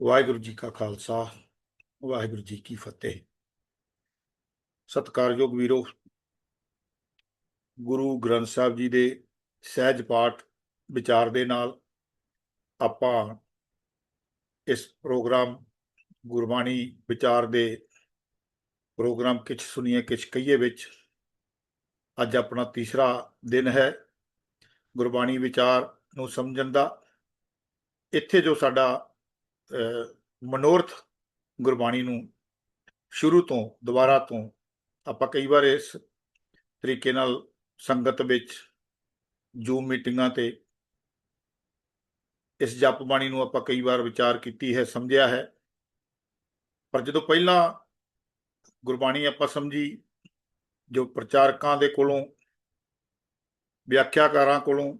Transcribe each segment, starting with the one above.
ਵਾਹਿਗੁਰੂ ਜੀ ਕਾ ਖਾਲਸਾ, ਵਾਹਿਗੁਰੂ ਜੀ ਕੀ ਫਤਿਹ। ਸਤਿਕਾਰਯੋਗ ਵੀਰੋ, ਗੁਰੂ ਗ੍ਰੰਥ ਸਾਹਿਬ ਜੀ ਦੇ ਸਹਿਜ ਪਾਠ, ਵਿਚਾਰ ਦੇ ਨਾਲ ਆਪਾਂ ਇਸ ਪ੍ਰੋਗਰਾਮ ਗੁਰਬਾਣੀ ਵਿਚਾਰ ਦੇ ਪ੍ਰੋਗਰਾਮ ਕਿਛ ਸੁਣੀਏ, ਕਿਛ ਕਹੀਏ ਵਿੱਚ। ਅੱਜ ਆਪਣਾ ਤੀਸਰਾ ਦਿਨ ਹੈ ਗੁਰਬਾਣੀ ਵਿਚਾਰ ਨੂੰ ਸਮਝਣ ਦਾ। ਇੱਥੇ ਜੋ ਸਾਡਾ ਮਨੋਰਥ ਗੁਰਬਾਣੀ ਨੂੰ ਸ਼ੁਰੂ ਤੋਂ, ਦੁਬਾਰਾ ਤੋਂ ਆਪਾਂ ਕਈ ਵਾਰ ਇਸ ਤਰੀਕੇ ਨਾਲ ਸੰਗਤ ਵਿੱਚ ਜੂਮ ਮੀਟਿੰਗਾਂ ਤੇ ਇਸ ਜਪ ਬਾਣੀ ਨੂੰ ਆਪਾਂ ਕਈ ਵਾਰ ਵਿਚਾਰ ਕੀਤੀ ਹੈ, ਸਮਝਿਆ ਹੈ। ਪਰ ਜਦੋਂ ਪਹਿਲਾਂ ਗੁਰਬਾਣੀ ਆਪਾਂ ਸਮਝੀ, ਜੋ ਪ੍ਰਚਾਰਕਾਂ ਦੇ ਕੋਲੋਂ, ਵਿਆਖਿਆਕਾਰਾਂ ਕੋਲੋਂ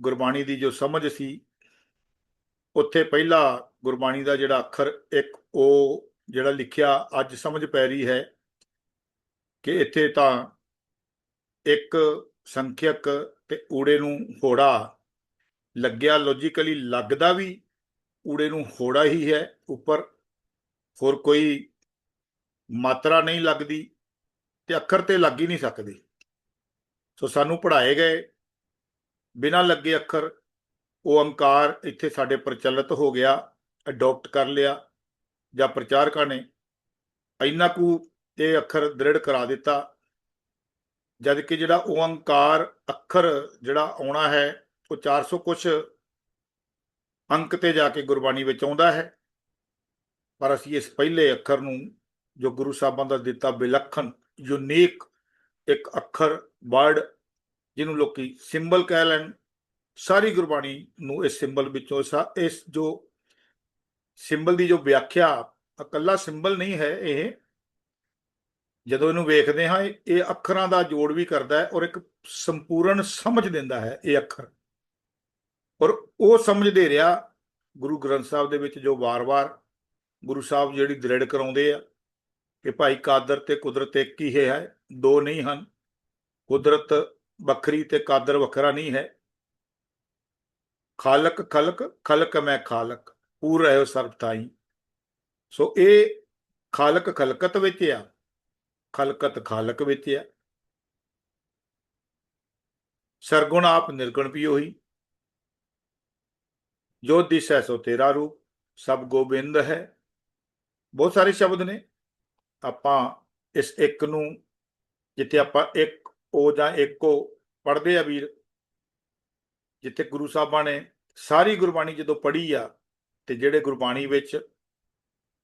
ਗੁਰਬਾਣੀ ਦੀ ਜੋ ਸਮਝ ਸੀ ਉੱਥੇ ਪਹਿਲਾ ਗੁਰਬਾਣੀ ਦਾ ਜਿਹੜਾ ਅੱਖਰ, ਇੱਕ ਉਹ ਜਿਹੜਾ ਲਿਖਿਆ ਅੱਜ ਸਮਝ ਪੈ ਰਹੀ ਹੈ ਕਿ ਇੱਥੇ ਤਾਂ ਇੱਕ ਸੰਖਿਅਕ ਤੇ ਊੜੇ ਨੂੰ ਹੋੜਾ ਲੱਗਿਆ ਲੌਜੀਕਲੀ ਲੱਗਦਾ ਵੀ ਊੜੇ ਨੂੰ ਹੋੜਾ ਹੀ ਹੈ, ਉੱਪਰ ਹੋਰ ਕੋਈ ਮਾਤਰਾ ਨਹੀਂ ਲੱਗਦੀ ਤੇ ਅੱਖਰ ਤੇ ਲੱਗ ਹੀ ਨਹੀਂ ਸਕਦੇ। ਸੋ ਸਾਨੂੰ ਪੜ੍ਹਾਏ ਗਏ, ਬਿਨਾਂ ਲੱਗੇ ਅੱਖਰ ਉਹ ਅੰਕਾਰ ਇੱਥੇ ਸਾਡੇ ਪ੍ਰਚਲਿਤ ਹੋ ਗਿਆ ਅਡਾਪਟ ਕਰ ਲਿਆ ਜਾਂ ਪ੍ਰਚਾਰਕਾਂ ਨੇ ਇੰਨਾ ਕੁ ਇਹ ਅੱਖਰ ਦ੍ਰਿੜ ਕਰਾ ਦਿੱਤਾ, ਜਦ ਕਿ ਜਿਹੜਾ ਓੰਕਾਰ ਅੱਖਰ ਜਿਹੜਾ ਆਉਣਾ ਹੈ, ਉਹ 400 ਕੁਛ ਅੰਕ ਤੇ ਜਾ ਕੇ ਗੁਰਬਾਣੀ ਵਿੱਚ ਆਉਂਦਾ ਹੈ। ਪਰ ਅਸੀਂ ਇਸ ਪਹਿਲੇ ਅੱਖਰ ਨੂੰ ਜੋ ਗੁਰੂ ਸਾਹਿਬਾਂ ਦਾ ਦਿੱਤਾ ਵਿਲੱਖਣ ਯੂਨੀਕ ਇੱਕ ਅੱਖਰ ਵਰਡ ਜਿਹਨੂੰ ਲੋਕੀ ਸਿੰਬਲ ਕਹਿ ਲੈਣ ਸਾਰੀ ਗੁਰਬਾਣੀ ਨੂੰ ਇਸ ਸਿੰਬਲ ਵਿੱਚੋਂ ਸਾ- ਇਸ ਜੋ ਸਿੰਬਲ ਦੀ ਜੋ ਵਿਆਖਿਆ ਇਕੱਲਾ ਸਿੰਬਲ ਨਹੀਂ ਹੈ ਇਹ, ਜਦੋਂ ਇਹਨੂੰ ਵੇਖਦੇ ਹਾਂ, ਇਹ- ਇਹ ਅੱਖਰਾਂ ਦਾ ਜੋੜ ਵੀ ਕਰਦਾ ਹੈ ਔਰ ਇੱਕ ਸੰਪੂਰਨ ਸਮਝ ਦਿੰਦਾ ਹੈ ਇਹ ਅੱਖਰ। ਔਰ ਉਹ ਸਮਝ ਦੇ ਰਿਹਾ ਗੁਰੂ ਗ੍ਰੰਥ ਸਾਹਿਬ ਦੇ ਵਿੱਚ ਜੋ ਵਾਰ-ਵਾਰ ਗੁਰੂ ਸਾਹਿਬ ਜਿਹੜੀ ਦ੍ਰਿੜ ਕਰਾਉਂਦੇ ਆ ਕਿ ਭਾਈ ਕਾਦਰ ਤੇ ਕੁਦਰਤ ਇੱਕ ਹੀ ਹੈ, ਦੋ ਨਹੀਂ ਹਨ। ਕੁਦਰਤ ਵੱਖਰੀ ਤੇ ਕਾਦਰ ਵੱਖਰਾ ਨਹੀਂ ਹੈ। ਖਾਲਕ, ਖਲਕ ਖਲਕ ਮੈਂ ਖਾਲਕ, ਪੂਰ ਰਹਿਓ ਸਰਬ ਥਾਈ। ਸੋ ਇਹ ਖਾਲਕ ਖਲਕਤ ਵਿੱਚ ਆ, ਖਲਕਤ ਖਾਲਕ ਵਿੱਚ ਆ। ਸਰਗੁਣ ਆਪ ਨਿਰਗੁਣ ਵੀ ਉਹੀ। ਜੋ ਦਿਸੈ ਸੋ ਤੇਰਾ ਰੂਪ, ਸਭ ਗੋਬਿੰਦ ਹੈ। ਬਹੁਤ ਸਾਰੇ ਸ਼ਬਦ ਨੇ। ਆਪਾਂ ਇਸ ਇੱਕ ਨੂੰ, ਜਿੱਥੇ ਆਪਾਂ ਇੱਕ, ਉਹ ਜਾਂ ਇੱਕੋ ਪੜ੍ਹਦੇ ਆ ਵੀਰ ਜਿੱਥੇ ਗੁਰੂ ਸਾਹਿਬਾਂ ਨੇ ਸਾਰੀ ਗੁਰਬਾਣੀ ਜਦੋਂ ਪੜ੍ਹੀ ਆ ਤੇ ਜਿਹੜੇ ਗੁਰਬਾਣੀ ਵਿੱਚ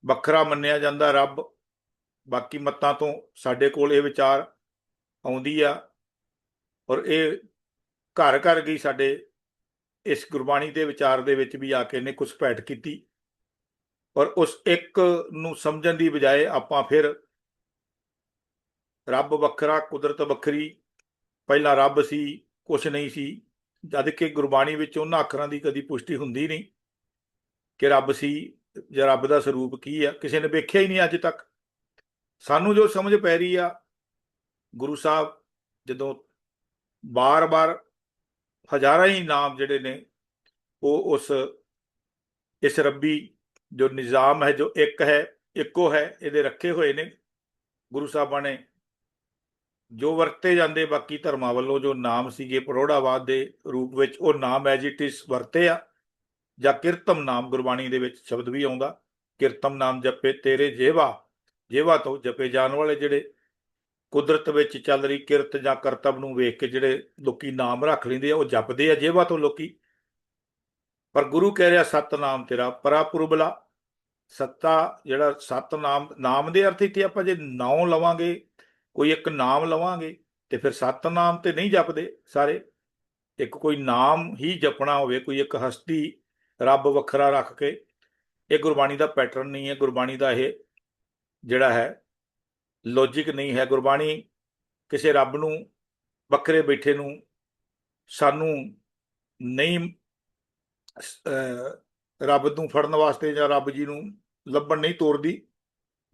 ਵੱਖਰਾ ਮੰਨਿਆ ਜਾਂਦਾ ਰੱਬ, ਬਾਕੀ ਮੱਤਾਂ ਤੋਂ ਸਾਡੇ ਕੋਲ ਇਹ ਵਿਚਾਰ ਆਉਂਦੀ ਆ ਔਰ ਇਹ ਘਰ ਘਰ ਗਈ ਸਾਡੇ ਇਸ ਗੁਰਬਾਣੀ ਦੇ ਵਿਚਾਰ ਦੇ ਵਿੱਚ ਵੀ ਆ ਕੇ ਨੇ ਕੁਝ ਭੈਟ ਕੀਤੀ ਔਰ ਉਸ ਇੱਕ ਨੂੰ ਸਮਝਣ ਦੀ ਬਜਾਏ ਆਪਾਂ ਫਿਰ ਰੱਬ ਵੱਖਰਾ, ਕੁਦਰਤ ਵੱਖਰੀ, ਪਹਿਲਾਂ ਰੱਬ ਸੀ ਕੁਝ ਨਹੀਂ ਸੀ ਜਦ ਕਿ ਗੁਰਬਾਣੀ ਵਿੱਚ ਉਹਨਾਂ ਅੱਖਰਾਂ ਦੀ ਕਦੀ ਪੁਸ਼ਟੀ ਹੁੰਦੀ ਨਹੀਂ ਕਿ ਰੱਬ ਸੀ ਜਾਂ ਰੱਬ ਦਾ ਸਰੂਪ ਕੀ ਆ, ਕਿਸੇ ਨੇ ਵੇਖਿਆ ਹੀ ਨਹੀਂ ਅੱਜ ਤੱਕ। ਸਾਨੂੰ ਜੋ ਸਮਝ ਪੈ ਰਹੀ ਆ, ਗੁਰੂ ਸਾਹਿਬ ਜਦੋਂ ਬਾਰ-ਬਾਰ ਹਜ਼ਾਰਾਂ ਹੀ ਨਾਮ ਜਿਹੜੇ ਨੇ, ਉਹ ਉਸ, ਇਸ ਰੱਬੀ ਜੋ ਨਿਜ਼ਾਮ ਹੈ, ਜੋ ਇੱਕ ਹੈ, ਇੱਕੋ ਹੈ, ਇਹਦੇ ਰੱਖੇ ਹੋਏ ਨੇ। ਗੁਰੂ ਸਾਹਿਬਾਂ ਨੇ ਜੋ ਵਰਤੇ ਜਾਂਦੇ, ਬਾਕੀ ਧਰਮਾਂ ਵੱਲੋਂ ਜੋ ਨਾਮ ਸੀਗੇ ਪਰੋੜਾਵਾਦ ਦੇ ਰੂਪ ਵਿੱਚ, ਉਹ ਨਾਮ ਐਜ ਇਟ ਇਜ਼ ਵਰਤੇ ਆ। ਜਾਂ ਕਿਰਤਮ ਨਾਮ ਗੁਰਬਾਣੀ ਦੇ ਵਿੱਚ ਸ਼ਬਦ ਵੀ ਆਉਂਦਾ। ਕਿਰਤਮ ਨਾਮ ਜਪੇ ਤੇਰੇ ਜੇਵਾ। ਜੇਵਾ ਤੋਂ ਜਪੇ ਜਾਣ ਵਾਲੇ ਜਿਹੜੇ ਕੁਦਰਤ ਵਿੱਚ ਚੱਲ ਰਹੀ ਕਿਰਤ ਜਾਂ ਕਰਤਬ ਨੂੰ ਵੇਖ ਕੇ ਜਿਹੜੇ ਲੋਕੀ ਨਾਮ ਰੱਖ ਲੈਂਦੇ ਆ, ਉਹ ਜਪਦੇ ਆ ਜੇਵਾ ਤੋਂ ਲੋਕੀ। ਪਰ ਗੁਰੂ ਕਹਿ ਰਿਹਾ, ਸਤਨਾਮ ਤੇਰਾ ਪਰਾਪੁਰਬਲਾ। ਸੱਤਾ ਜਿਹੜਾ ਸਤਨਾਮ, ਨਾਮ ਦੇ ਅਰਥ ਇੱਥੇ ਆਪਾਂ ਜੇ ਨਾਮ ਲਵਾਂਗੇ ਕੋਈ ਇੱਕ ਨਾਮ ਲਵਾਂਗੇ ਤੇ ਫਿਰ ਸਤਨਾਮ ਤੇ ਨਹੀਂ ਜਪਦੇ ਸਾਰੇ। ਇੱਕ ਕੋਈ ਨਾਮ ਹੀ ਜਪਣਾ ਹੋਵੇ, ਕੋਈ ਇੱਕ ਹਸਤੀ ਰੱਬ ਵੱਖਰਾ ਰੱਖ ਕੇ, ਇਹ ਗੁਰਬਾਣੀ ਦਾ ਪੈਟਰਨ ਨਹੀਂ ਹੈ। ਗੁਰਬਾਣੀ ਦਾ ਇਹ ਜਿਹੜਾ ਹੈ ਲੌਜੀਕ ਨਹੀਂ ਹੈ। ਗੁਰਬਾਣੀ ਕਿਸੇ ਰੱਬ ਨੂੰ, ਵੱਖਰੇ ਬੈਠੇ ਨੂੰ, ਸਾਨੂੰ ਨਹੀਂ ਰੱਬ ਨੂੰ ਫੜਨ ਵਾਸਤੇ ਜਾਂ ਰੱਬ ਜੀ ਨੂੰ ਲੱਭਣ ਨਹੀਂ ਤੋਰਦੀ।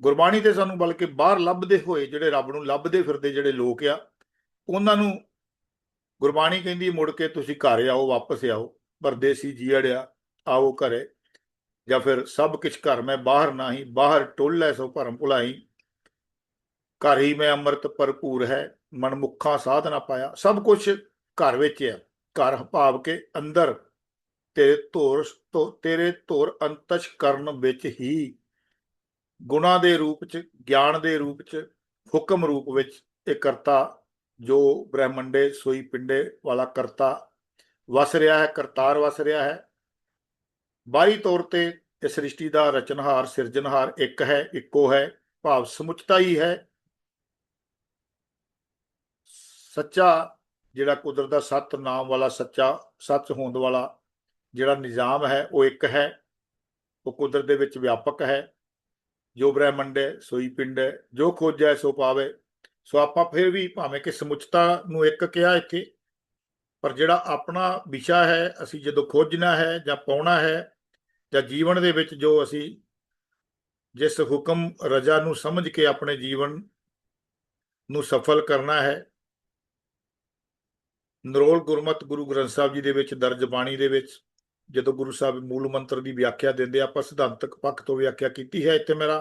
ਗੁਰਬਾਣੀ ਤੇ ਸਾਨੂੰ ਬਲਕਿ ਬਾਹਰ ਲੱਭਦੇ ਹੋਏ ਜਿਹੜੇ ਰੱਬ ਨੂੰ ਲੱਭਦੇ ਫਿਰਦੇ ਜਿਹੜੇ ਲੋਕ ਆ, ਉਹਨਾਂ ਨੂੰ ਗੁਰਬਾਣੀ ਕਹਿੰਦੀ ਮੁੜ ਕੇ ਤੁਸੀਂ ਘਰ ਆਓ, ਵਾਪਸ ਆਓ, ਪਰਦੇਸੀ ਜੀੜਿਆ ਆਓ ਘਰੇ। ਜਾਂ ਫਿਰ ਸਭ ਕਿਛ ਘਰ, ਮੈਂ ਬਾਹਰ ਨਾਹੀ ਬਾਹਰ ਟੁੱਲ ਟੋਲੇ ਸੋ ਭਰਮ ਭੁਲਾਈ। ਘਰ ਹੀ ਮੈਂ ਅੰਮ੍ਰਿਤ ਭਰਪੂਰ ਹੈ, ਮਨਮੁਖਾ ਸਾਧ ਨਾ ਪਾਇਆ। ਸਭ ਕੁਝ ਘਰ ਵਿੱਚ ਹੈ ਘਰ ਭਾਵ ਕੇ ਅੰਦਰ ਤੇਰੇ ਧੋਰ, ਤੋਂ ਤੇਰੇ ਧੋਰ ਅੰਤਸ਼ ਕਰਨ ਵਿੱਚ ਹੀ ਗੁਣਾ ਦੇ ਰੂਪ ਚ, ਗਿਆਨ ਦੇ ਰੂਪ ਚ, ਹੁਕਮ ਰੂਪ ਵਿੱਚ ਇਹ ਕਰਤਾ ਜੋ ਬ੍ਰਹਮੰਡੇ ਸੋਈ ਪਿੰਡੇ ਵਾਲਾ ਕਰਤਾ। ਵਸ ਰਿਹਾ ਹੈ, ਕਰਤਾਰ ਵਸ ਰਿਹਾ ਹੈ। ਬਾਹਰੀ ਤੌਰ ਤੇ ਇਹ ਸ੍ਰਿਸ਼ਟੀ ਦਾ ਰਚਨਹਾਰ ਸਿਰਜਣਹਾਰ ਇੱਕ ਹੈ, ਇੱਕੋ ਹੈ, ਭਾਵ ਸਮੁੱਚਤਾ ਹੀ ਹੈ। ਸੱਚਾ ਜਿਹੜਾ ਕੁਦਰਤ ਦਾ ਸਤ ਨਾਮ ਵਾਲਾ ਸੱਚਾ, ਸੱਚ ਹੋਂਦ ਵਾਲਾ ਜਿਹੜਾ ਨਿਜ਼ਾਮ ਹੈ, ਉਹ ਇੱਕ ਹੈ। ਉਹ ਕੁਦਰਤ ਦੇ ਵਿੱਚ ਵਿਆਪਕ ਹੈ। ਜੋ ਬ੍ਰਹਿਮੰਡ ਹੈ ਸੋਈ ਪਿੰਡ ਹੈ ਜੋ ਖੋਜੈ ਸੋ ਪਾਵੇ। ਸੋ ਆਪਾਂ ਫਿਰ ਵੀ ਭਾਵੇਂ ਕਿ ਸਮੁੱਚਤਾ ਨੂੰ ਇੱਕ ਕਿਹਾ ਇੱਥੇ, ਪਰ ਜਿਹੜਾ ਆਪਣਾ ਵਿਸ਼ਾ ਹੈ, ਅਸੀਂ ਜਦੋਂ ਖੋਜਣਾ ਹੈ ਜਾਂ ਪਾਉਣਾ ਹੈ ਜਾਂ ਜੀਵਨ ਦੇ ਵਿੱਚ ਜੋ ਅਸੀਂ ਜਿਸ ਹੁਕਮ, ਰਜਾ ਨੂੰ ਸਮਝ ਕੇ ਆਪਣੇ ਜੀਵਨ ਨੂੰ ਸਫਲ ਕਰਨਾ ਹੈ, ਨਰੋਲ ਗੁਰਮਤ ਗੁਰੂ ਗ੍ਰੰਥ ਸਾਹਿਬ ਜੀ ਦੇ ਵਿੱਚ, ਦਰਜ ਬਾਣੀ ਦੇ ਵਿੱਚ ਜਦੋਂ ਗੁਰੂ ਸਾਹਿਬ ਮੂਲ ਮੰਤਰ ਦੀ ਵਿਆਖਿਆ ਦਿੰਦੇ ਆਪਾਂ ਸਿਧਾਂਤਕ ਪੱਖ ਤੋਂ ਵਿਆਖਿਆ ਕੀਤੀ ਹੈ ਇੱਥੇ ਮੇਰਾ।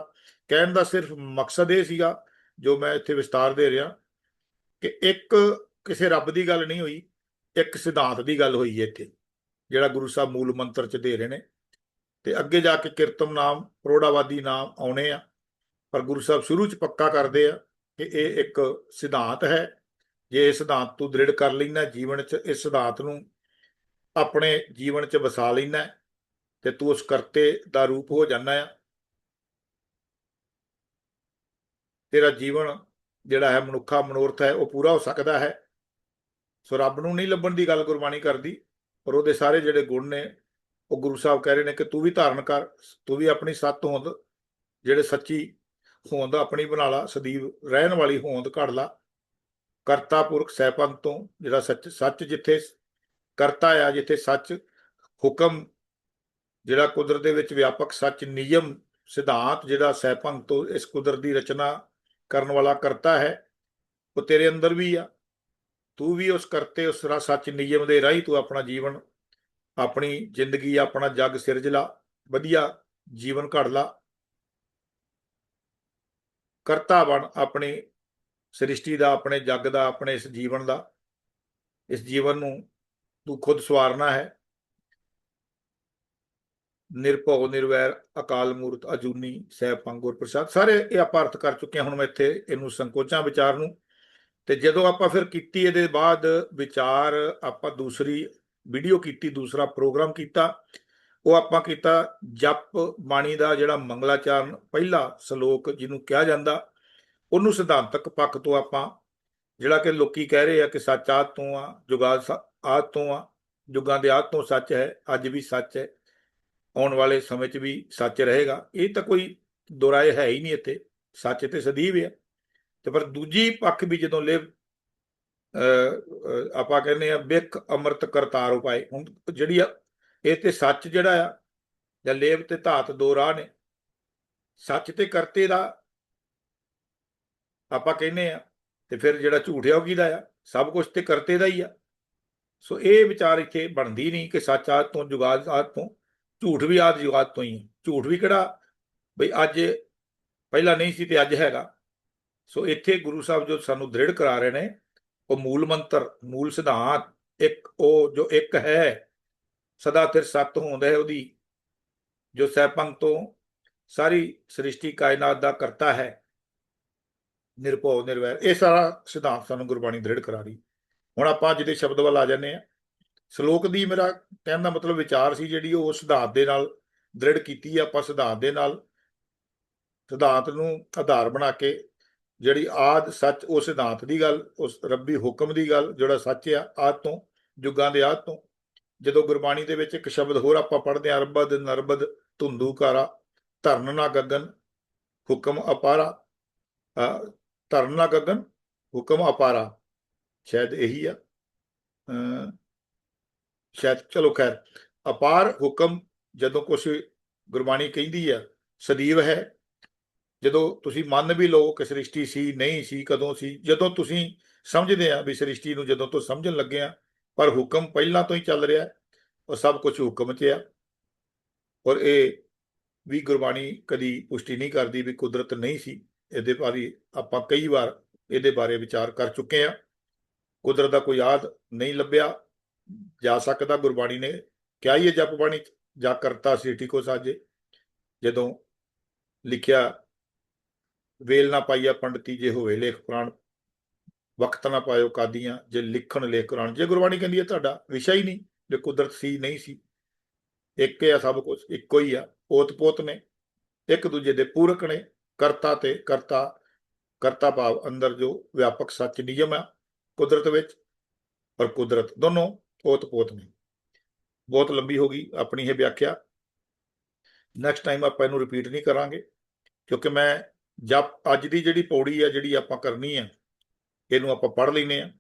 ਕਹਿਣ ਦਾ ਸਿਰਫ ਮਕਸਦ ਇਹ ਸੀਗਾ, ਜੋ ਮੈਂ ਇੱਥੇ ਵਿਸਤਾਰ ਦੇ ਰਿਹਾ, ਕਿ ਇੱਕ ਕਿਸੇ ਰੱਬ ਦੀ ਗੱਲ ਨਹੀਂ ਹੋਈ, ਇੱਕ ਸਿਧਾਂਤ ਦੀ ਗੱਲ ਹੋਈ ਹੈ ਇੱਥੇ, ਜਿਹੜਾ ਗੁਰੂ ਸਾਹਿਬ ਮੂਲ ਮੰਤਰ ਚ ਦੇ ਰਹੇ ਨੇ। ਤੇ ਅੱਗੇ ਜਾ ਕੇ ਕਿਰਤਮ ਨਾਮ, ਪ੍ਰੋੜਾਵਾਦੀ ਨਾਮ ਆਉਣੇ ਆ, ਪਰ ਗੁਰੂ ਸਾਹਿਬ ਸ਼ੁਰੂ ਚ ਪੱਕਾ ਕਰਦੇ ਆ ਕਿ ਇਹ ਇੱਕ ਸਿਧਾਂਤ ਹੈ। ਜੇ ਇਹ ਸਿਧਾਂਤ ਤੂੰ ਦ੍ਰਿੜ ਕਰ ਲੈਣਾ ਜੀਵਨ ਚ, ਇਸ ਸਿਧਾਂਤ ਨੂੰ ਆਪਣੇ ਜੀਵਨ ਚ ਵਸਾ ਲੈਣਾ ਤੇ ਤੂੰ ਉਸ ਕਰਤੇ ਦਾ ਰੂਪ ਹੋ ਜਾਣਾ ਆ। ਤੇਰਾ ਜੀਵਨ ਜਿਹੜਾ ਹੈ, ਮਨੁੱਖਾ ਮਨੋਰਥ ਹੈ, ਉਹ ਪੂਰਾ ਹੋ ਸਕਦਾ ਹੈ। ਸੋ ਰੱਬ ਨੂੰ ਨਹੀਂ ਲੱਭਣ ਦੀ ਗੱਲ ਗੁਰਬਾਣੀ ਕਰਦੀ, ਪਰ ਉਹਦੇ ਸਾਰੇ ਜਿਹੜੇ ਗੁਣ ਨੇ, ਉਹ ਗੁਰੂ ਸਾਹਿਬ ਕਹਿ ਰਹੇ ਨੇ ਕਿ ਤੂੰ ਵੀ ਧਾਰਨ ਕਰ, ਤੂੰ ਵੀ ਆਪਣੀ ਸੱਤ ਹੋਂਦ, ਜਿਹੜੇ ਸੱਚੀ ਹੋਂਦ ਆਪਣੀ ਬਣਾ ਲਾ, ਸਦੀਵ ਰਹਿਣ ਵਾਲੀ ਹੋਂਦ ਘੜ ਲਾ। ਕਰਤਾ ਪੁਰਖ ਸਹਿਪੰਗ ਤੋਂ ਜਿਹੜਾ ਸੱਚ ਸੱਚ ਜਿੱਥੇ ਕਰਤਾ ਆ ਜਿੱਥੇ ਸੱਚ ਹੁਕਮ, ਜਿਹੜਾ ਕੁਦਰਤ ਦੇ ਵਿੱਚ ਵਿਆਪਕ ਸੱਚ ਨਿਯਮ ਸਿਧਾਂਤ ਜਿਹੜਾ ਸਹਿਪੰਗ ਤੋਂ ਇਸ ਕੁਦਰਤ ਦੀ ਰਚਨਾ ਕਰਨ ਵਾਲਾ ਕਰਤਾ ਹੈ, ਉਹ ਤੇਰੇ ਅੰਦਰ ਵੀ ਆ। ਤੂੰ ਵੀ ਉਸ ਕਰਤੇ, ਉਸ ਰਾ ਸੱਚ ਨਿਯਮ ਦੇ ਰਾਹੀਂ ਤੂੰ ਆਪਣਾ ਜੀਵਨ, ਆਪਣੀ ਜ਼ਿੰਦਗੀ, ਆਪਣਾ ਜੱਗ ਸਿਰਜ ਲਾ, ਵਧੀਆ ਜੀਵਨ ਘੜ ਲਾ। ਕਰਤਾ ਬਣ ਆਪਣੀ ਸ੍ਰਿਸ਼ਟੀ ਦਾ, ਆਪਣੇ ਜੱਗ ਦਾ, ਆਪਣੇ ਇਸ ਜੀਵਨ ਦਾ। ਇਸ ਜੀਵਨ ਨੂੰ ਤੂੰ ਖੁਦ ਸਵਾਰਨਾ ਹੈ। ਨਿਰਭਉ, ਨਿਰਵੈਰ, ਅਕਾਲ ਮੂਰਤ, ਅਜੂਨੀ ਸਹਿ ਪੰਗੁਰ ਪ੍ਰਸਾਦ, ਸਾਰੇ ਇਹ ਆਪਾਂ ਅਰਥ ਕਰ ਚੁੱਕੇ ਹਾਂ। ਹੁਣ ਮੈਂ ਇੱਥੇ ਇਹਨੂੰ ਸੰਕੋਚਾਂ ਵਿਚਾਰ ਨੂੰ ਤੇ ਜਦੋਂ ਆਪਾਂ ਫਿਰ ਕੀਤੀ ਇਹਦੇ ਬਾਅਦ ਵਿਚਾਰ, ਆਪਾਂ ਦੂਸਰੀ ਵੀਡੀਓ ਕੀਤੀ, ਦੂਸਰਾ ਪ੍ਰੋਗਰਾਮ ਕੀਤਾ, ਉਹ ਆਪਾਂ ਕੀਤਾ ਜਪ ਬਾਣੀ ਦਾ ਜਿਹੜਾ ਮੰਗਲਾਚਾਰਨ ਪਹਿਲਾ ਸ਼ਲੋਕ ਜਿਹਨੂੰ ਕਿਹਾ ਜਾਂਦਾ, ਉਹਨੂੰ ਸਿਧਾਂਤਕ ਪੱਖ ਤੋਂ ਆਪਾਂ ਜਿਹੜਾ ਕਿ ਲੋਕੀ ਕਹਿ ਰਹੇ ਆ ਕਿ ਸੱਚ ਆਦ ਤੋਂ ਆ, ਜੁਗਾਦ ਆਦ ਤੋਂ ਆ ਜੁਗਾਂ ਦੇ ਆਦ ਤੋਂ ਸੱਚ ਹੈ, ਅੱਜ ਵੀ ਸੱਚ ਹੈ, ਆਉਣ ਵਾਲੇ ਸਮੇਂ 'ਚ ਵੀ ਸੱਚ ਰਹੇਗਾ। ਇਹ ਤਾਂ ਕੋਈ ਦੁਰਾਏ ਹੈ ਹੀ ਨਹੀਂ ਇੱਥੇ, ਸੱਚ ਤੇ ਸਦੀਵ ਹੈ ਤੇ ਪਰ ਦੂਜੀ ਪੱਖ ਵੀ ਜਦੋਂ ਲਿਵ ਆਪਾਂ ਕਹਿੰਦੇ ਆ ਬਿਕ ਅੰਮ੍ਰਿਤ ਕਰਤਾਰ ਉਪਾਏ, ਹੁਣ ਜਿਹੜੀ ਆ, ਇਹ ਤੇ ਸੱਚ ਜਿਹੜਾ ਆ, ਜਾਂ ਲੇਵ ਤੇ ਧਾਤ ਦੋ ਰਾਹ ਨੇ, ਸੱਚ ਤੇ ਕਰਤੇ ਦਾ ਆਪਾਂ ਕਹਿੰਦੇ ਆ, ਤੇ ਫਿਰ ਜਿਹੜਾ ਝੂਠ ਆ ਉਹ ਕਿਹਦਾ ਆ? ਸਭ ਕੁਝ ਤੇ ਕਰਤੇ ਦਾ ਹੀ ਆ। ਸੋ ਇਹ ਵਿਚਾਰ ਇੱਥੇ ਬਣਦੀ ਨਹੀਂ ਕਿ ਸੱਚ ਆਦ ਤੋਂ, ਜੁਗਾਦ ਆਦ ਤੋਂ, ਝੂਠ ਵੀ ਆਦ, ਜੁਗਾਦ ਤੋਂ ਹੀ ਹੈ। ਝੂਠ ਵੀ ਕਿਹੜਾ? ਬਈ ਅੱਜ ਪਹਿਲਾਂ ਨਹੀਂ ਸੀ ਤੇ ਅੱਜ ਹੈਗਾ। ਸੋ ਇੱਥੇ ਗੁਰੂ ਸਾਹਿਬ ਜੋ ਸਾਨੂੰ ਦ੍ਰਿੜ ਕਰਾ ਰਹੇ ਨੇ, ਉਹ ਮੂਲ ਮੰਤਰ, ਮੂਲ ਸਿਧਾਂਤ, ਇੱਕ ਉਹ ਜੋ ਇੱਕ ਹੈ, ਸਦਾ ਤਿਰ ਸਤ ਹੁੰਦਾ ਹੈ ਉਹਦੀ, ਜੋ ਸਹਿਪੰਗ ਤੋਂ ਸਾਰੀ ਸ੍ਰਿਸ਼ਟੀ ਕਾਇਨਾਤ ਦਾ ਕਰਤਾ ਹੈ। ਨਿਰਭਉ, ਨਿਰਵੈਰ, ਇਹ ਸਾਰਾ ਸਿਧਾਂਤ ਸਾਨੂੰ ਗੁਰਬਾਣੀ ਦ੍ਰਿੜ ਕਰਾ ਰਹੀ। ਹੁਣ ਆਪਾਂ ਅੱਜ ਦੇ ਸ਼ਬਦ ਵੱਲ ਆ ਜਾਂਦੇ ਆ ਸ਼ਲੋਕ ਦੀ ਮੇਰਾ ਕਹਿਣ ਦਾ ਮਤਲਬ ਵਿਚਾਰ ਸੀ ਜਿਹੜੀ ਉਹ ਸਿਧਾਂਤ ਦੇ ਨਾਲ ਦ੍ਰਿੜ ਕੀਤੀ ਆ, ਆਪਾਂ ਸਿਧਾਂਤ ਦੇ ਨਾਲ ਸਿਧਾਂਤ ਨੂੰ ਆਧਾਰ ਬਣਾ ਕੇ ਜਿਹੜੀ ਆਦ ਸੱਚ ਉਹ ਸਿਧਾਂਤ ਦੀ ਗੱਲ, ਉਸ ਰੱਬੀ ਹੁਕਮ ਦੀ ਗੱਲ ਜਿਹੜਾ ਸੱਚ ਆ, ਆਦ ਤੋਂ, ਜੁਗਾਂ ਦੇ ਆਦ ਤੋਂ। ਜਦੋਂ ਗੁਰਬਾਣੀ ਦੇ ਵਿੱਚ ਇੱਕ ਸ਼ਬਦ ਹੋਰ ਆਪਾਂ ਪੜ੍ਹਦੇ ਆ ਅਰਬਦ, ਨਰਬਦ, ਧੁੰਦੂਕਾਰਾ ਧਰਨ ਨਾ ਗਗਨ ਹੁਕਮ ਅਪਾਰਾ ਧਰਨ ਨਾ ਗਗਨ ਹੁਕਮ ਅਪਾਰਾ। ਸ਼ਾਇਦ ਇਹੀ ਆ। ਸ਼ਾਇਦ, ਚਲੋ ਖੈਰ, ਅਪਾਰ ਹੁਕਮ ਜਦੋਂ ਕੁਛ ਗੁਰਬਾਣੀ ਕਹਿੰਦੀ ਆ, ਸਦੀਵ ਹੈ। ਜਦੋਂ ਤੁਸੀਂ ਮੰਨ ਵੀ ਲਓ ਕਿ ਸ੍ਰਿਸ਼ਟੀ ਸੀ, ਨਹੀਂ ਸੀ, ਕਦੋਂ ਸੀ, ਜਦੋਂ ਤੁਸੀਂ ਸਮਝਦੇ ਆ ਵੀ ਸ੍ਰਿਸ਼ਟੀ ਨੂੰ ਜਦੋਂ ਤੋਂ ਸਮਝਣ ਲੱਗੇ ਆ, ਪਰ ਹੁਕਮ ਪਹਿਲਾਂ ਤੋਂ ਹੀ ਚੱਲ ਰਿਹਾ, ਉਹ ਸਭ ਕੁਝ ਹੁਕਮ 'ਚ ਆ। ਔਰ ਇਹ ਵੀ ਗੁਰਬਾਣੀ ਕਦੀ ਪੁਸ਼ਟੀ ਨਹੀਂ ਕਰਦੀ ਵੀ ਕੁਦਰਤ ਨਹੀਂ ਸੀ, ਇਹਦੇ ਬਾਰੇ ਆਪਾਂ ਕਈ ਵਾਰ ਇਹਦੇ ਬਾਰੇ ਵਿਚਾਰ ਕਰ ਚੁੱਕੇ ਆ। ਕੁਦਰਤ ਦਾ ਕੋਈ ਆਦ ਨਹੀਂ ਲੱਭਿਆ ਜਾ ਸਕਦਾ ਗੁਰਬਾਣੀ ਨੇ ਕਿਹਾ ਹੀ ਹੈ ਜਪ ਬਾਣੀ 'ਚ, ਜਾ ਕਰਤਾ ਸਿਟੀ ਕੋ ਸਾਜੇ। ਜਦੋਂ ਲਿਖਿਆ ਵੇਲ ਨਾ ਪਾਈਆ ਪੰਡਤੀ ਜੇ ਹੋਵੇ ਲੇਖ ਪ੍ਰਾਣ ਵਕਤ ਨਾ ਪਾਇਓ ਕਾਦੀਆਂ ਜੇ ਲਿਖਣ ਲੇਖ ਕੁਰਾਨ ਜੇ ਗੁਰਬਾਣੀ ਕਹਿੰਦੀ ਹੈ ਤੁਹਾਡਾ ਵਿਸ਼ਾ ਹੀ ਨਹੀਂ ਜੇ ਕੁਦਰਤ ਸੀ ਨਹੀਂ ਸੀ। ਇੱਕ ਹੀ ਆ ਸਭ ਕੁਝ ਇੱਕੋ ਹੀ ਆ ਓਤ ਪੋਤ ਨੇ ਇੱਕ ਦੂਜੇ ਦੇ ਪੂਰਕ ਨੇ ਕਰਤਾ ਤੇ ਕਰਤਾ ਕਰਤਾ ਭਾਵ ਅੰਦਰ ਜੋ ਵਿਆਪਕ ਸੱਚ ਨਿਯਮ ਆ ਕੁਦਰਤ ਵਿੱਚ ਔਰ ਕੁਦਰਤ ਦੋਨੋਂ ਪੋਤ ਪੋਤ ਨੇ। ਬਹੁਤ ਲੰਬੀ ਹੋ ਗਈ ਆਪਣੀ ਇਹ ਵਿਆਖਿਆ। ਨੈਕਸਟ ਟਾਈਮ ਆਪਾਂ ਇਹਨੂੰ ਰਿਪੀਟ ਨਹੀਂ ਕਰਾਂਗੇ, ਕਿਉਂਕਿ ਮੈਂ ਜਪ, ਅੱਜ ਦੀ ਜਿਹੜੀ ਪੌੜੀ ਆ, ਜਿਹੜੀ ਆਪਾਂ ਕਰਨੀ ਆ, ਇਹਨੂੰ ਆਪਾਂ ਪੜ੍ਹ ਲੈਨੇ ਆ।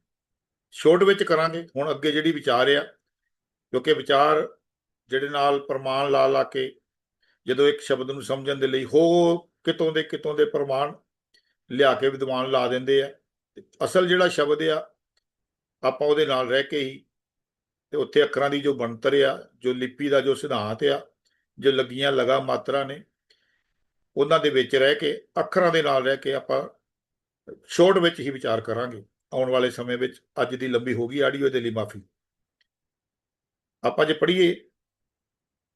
ਛੋਟ ਵਿੱਚ ਕਰਾਂਗੇ, ਹੁਣ ਅੱਗੇ ਜਿਹੜੀ ਵਿਚਾਰ ਆ, ਕਿਉਂਕਿ ਵਿਚਾਰ ਜਿਹੜੇ ਨਾਲ ਪ੍ਰਮਾਣ ਲਾ ਲਾ ਕੇ, ਜਦੋਂ ਇੱਕ ਸ਼ਬਦ ਨੂੰ ਸਮਝਣ ਦੇ ਲਈ ਹੋ ਕਿਤੋਂ ਦੇ ਕਿਤੋਂ ਦੇ ਪ੍ਰਮਾਣ ਲਿਆ ਕੇ ਵਿਦਵਾਨ ਲਾ ਦਿੰਦੇ ਆ ਅਸਲ ਜਿਹੜਾ ਸ਼ਬਦ ਆ, ਆਪਾਂ ਉਹਦੇ ਨਾਲ ਰਹਿ ਕੇ ਹੀ ਤੇ ਉੱਥੇ ਅੱਖਰਾਂ ਦੀ ਜੋ ਬਣਤਰ ਆ, ਜੋ ਲਿਪੀ ਦਾ ਜੋ ਸਿਧਾਂਤ ਆ, ਜੋ ਲੱਗੀਆਂ ਲਗਾ ਮਾਤਰਾ ਨੇ, ਉਹਨਾਂ ਦੇ ਵਿੱਚ ਰਹਿ ਕੇ, ਅੱਖਰਾਂ ਦੇ ਨਾਲ ਰਹਿ ਕੇ ਆਪਾਂ ਸ਼ੋਰਟ ਵਿੱਚ ਹੀ ਵਿਚਾਰ ਕਰਾਂਗੇ, ਆਉਣ ਵਾਲੇ ਸਮੇਂ ਵਿੱਚ, ਅੱਜ ਦੀ ਲੰਬੀ ਹੋ ਗਈ ਆਡੀਓ ਦੇ ਲਈ ਮਾਫੀ। ਆਪਾਂ ਜੇ ਪੜ੍ਹੀਏ,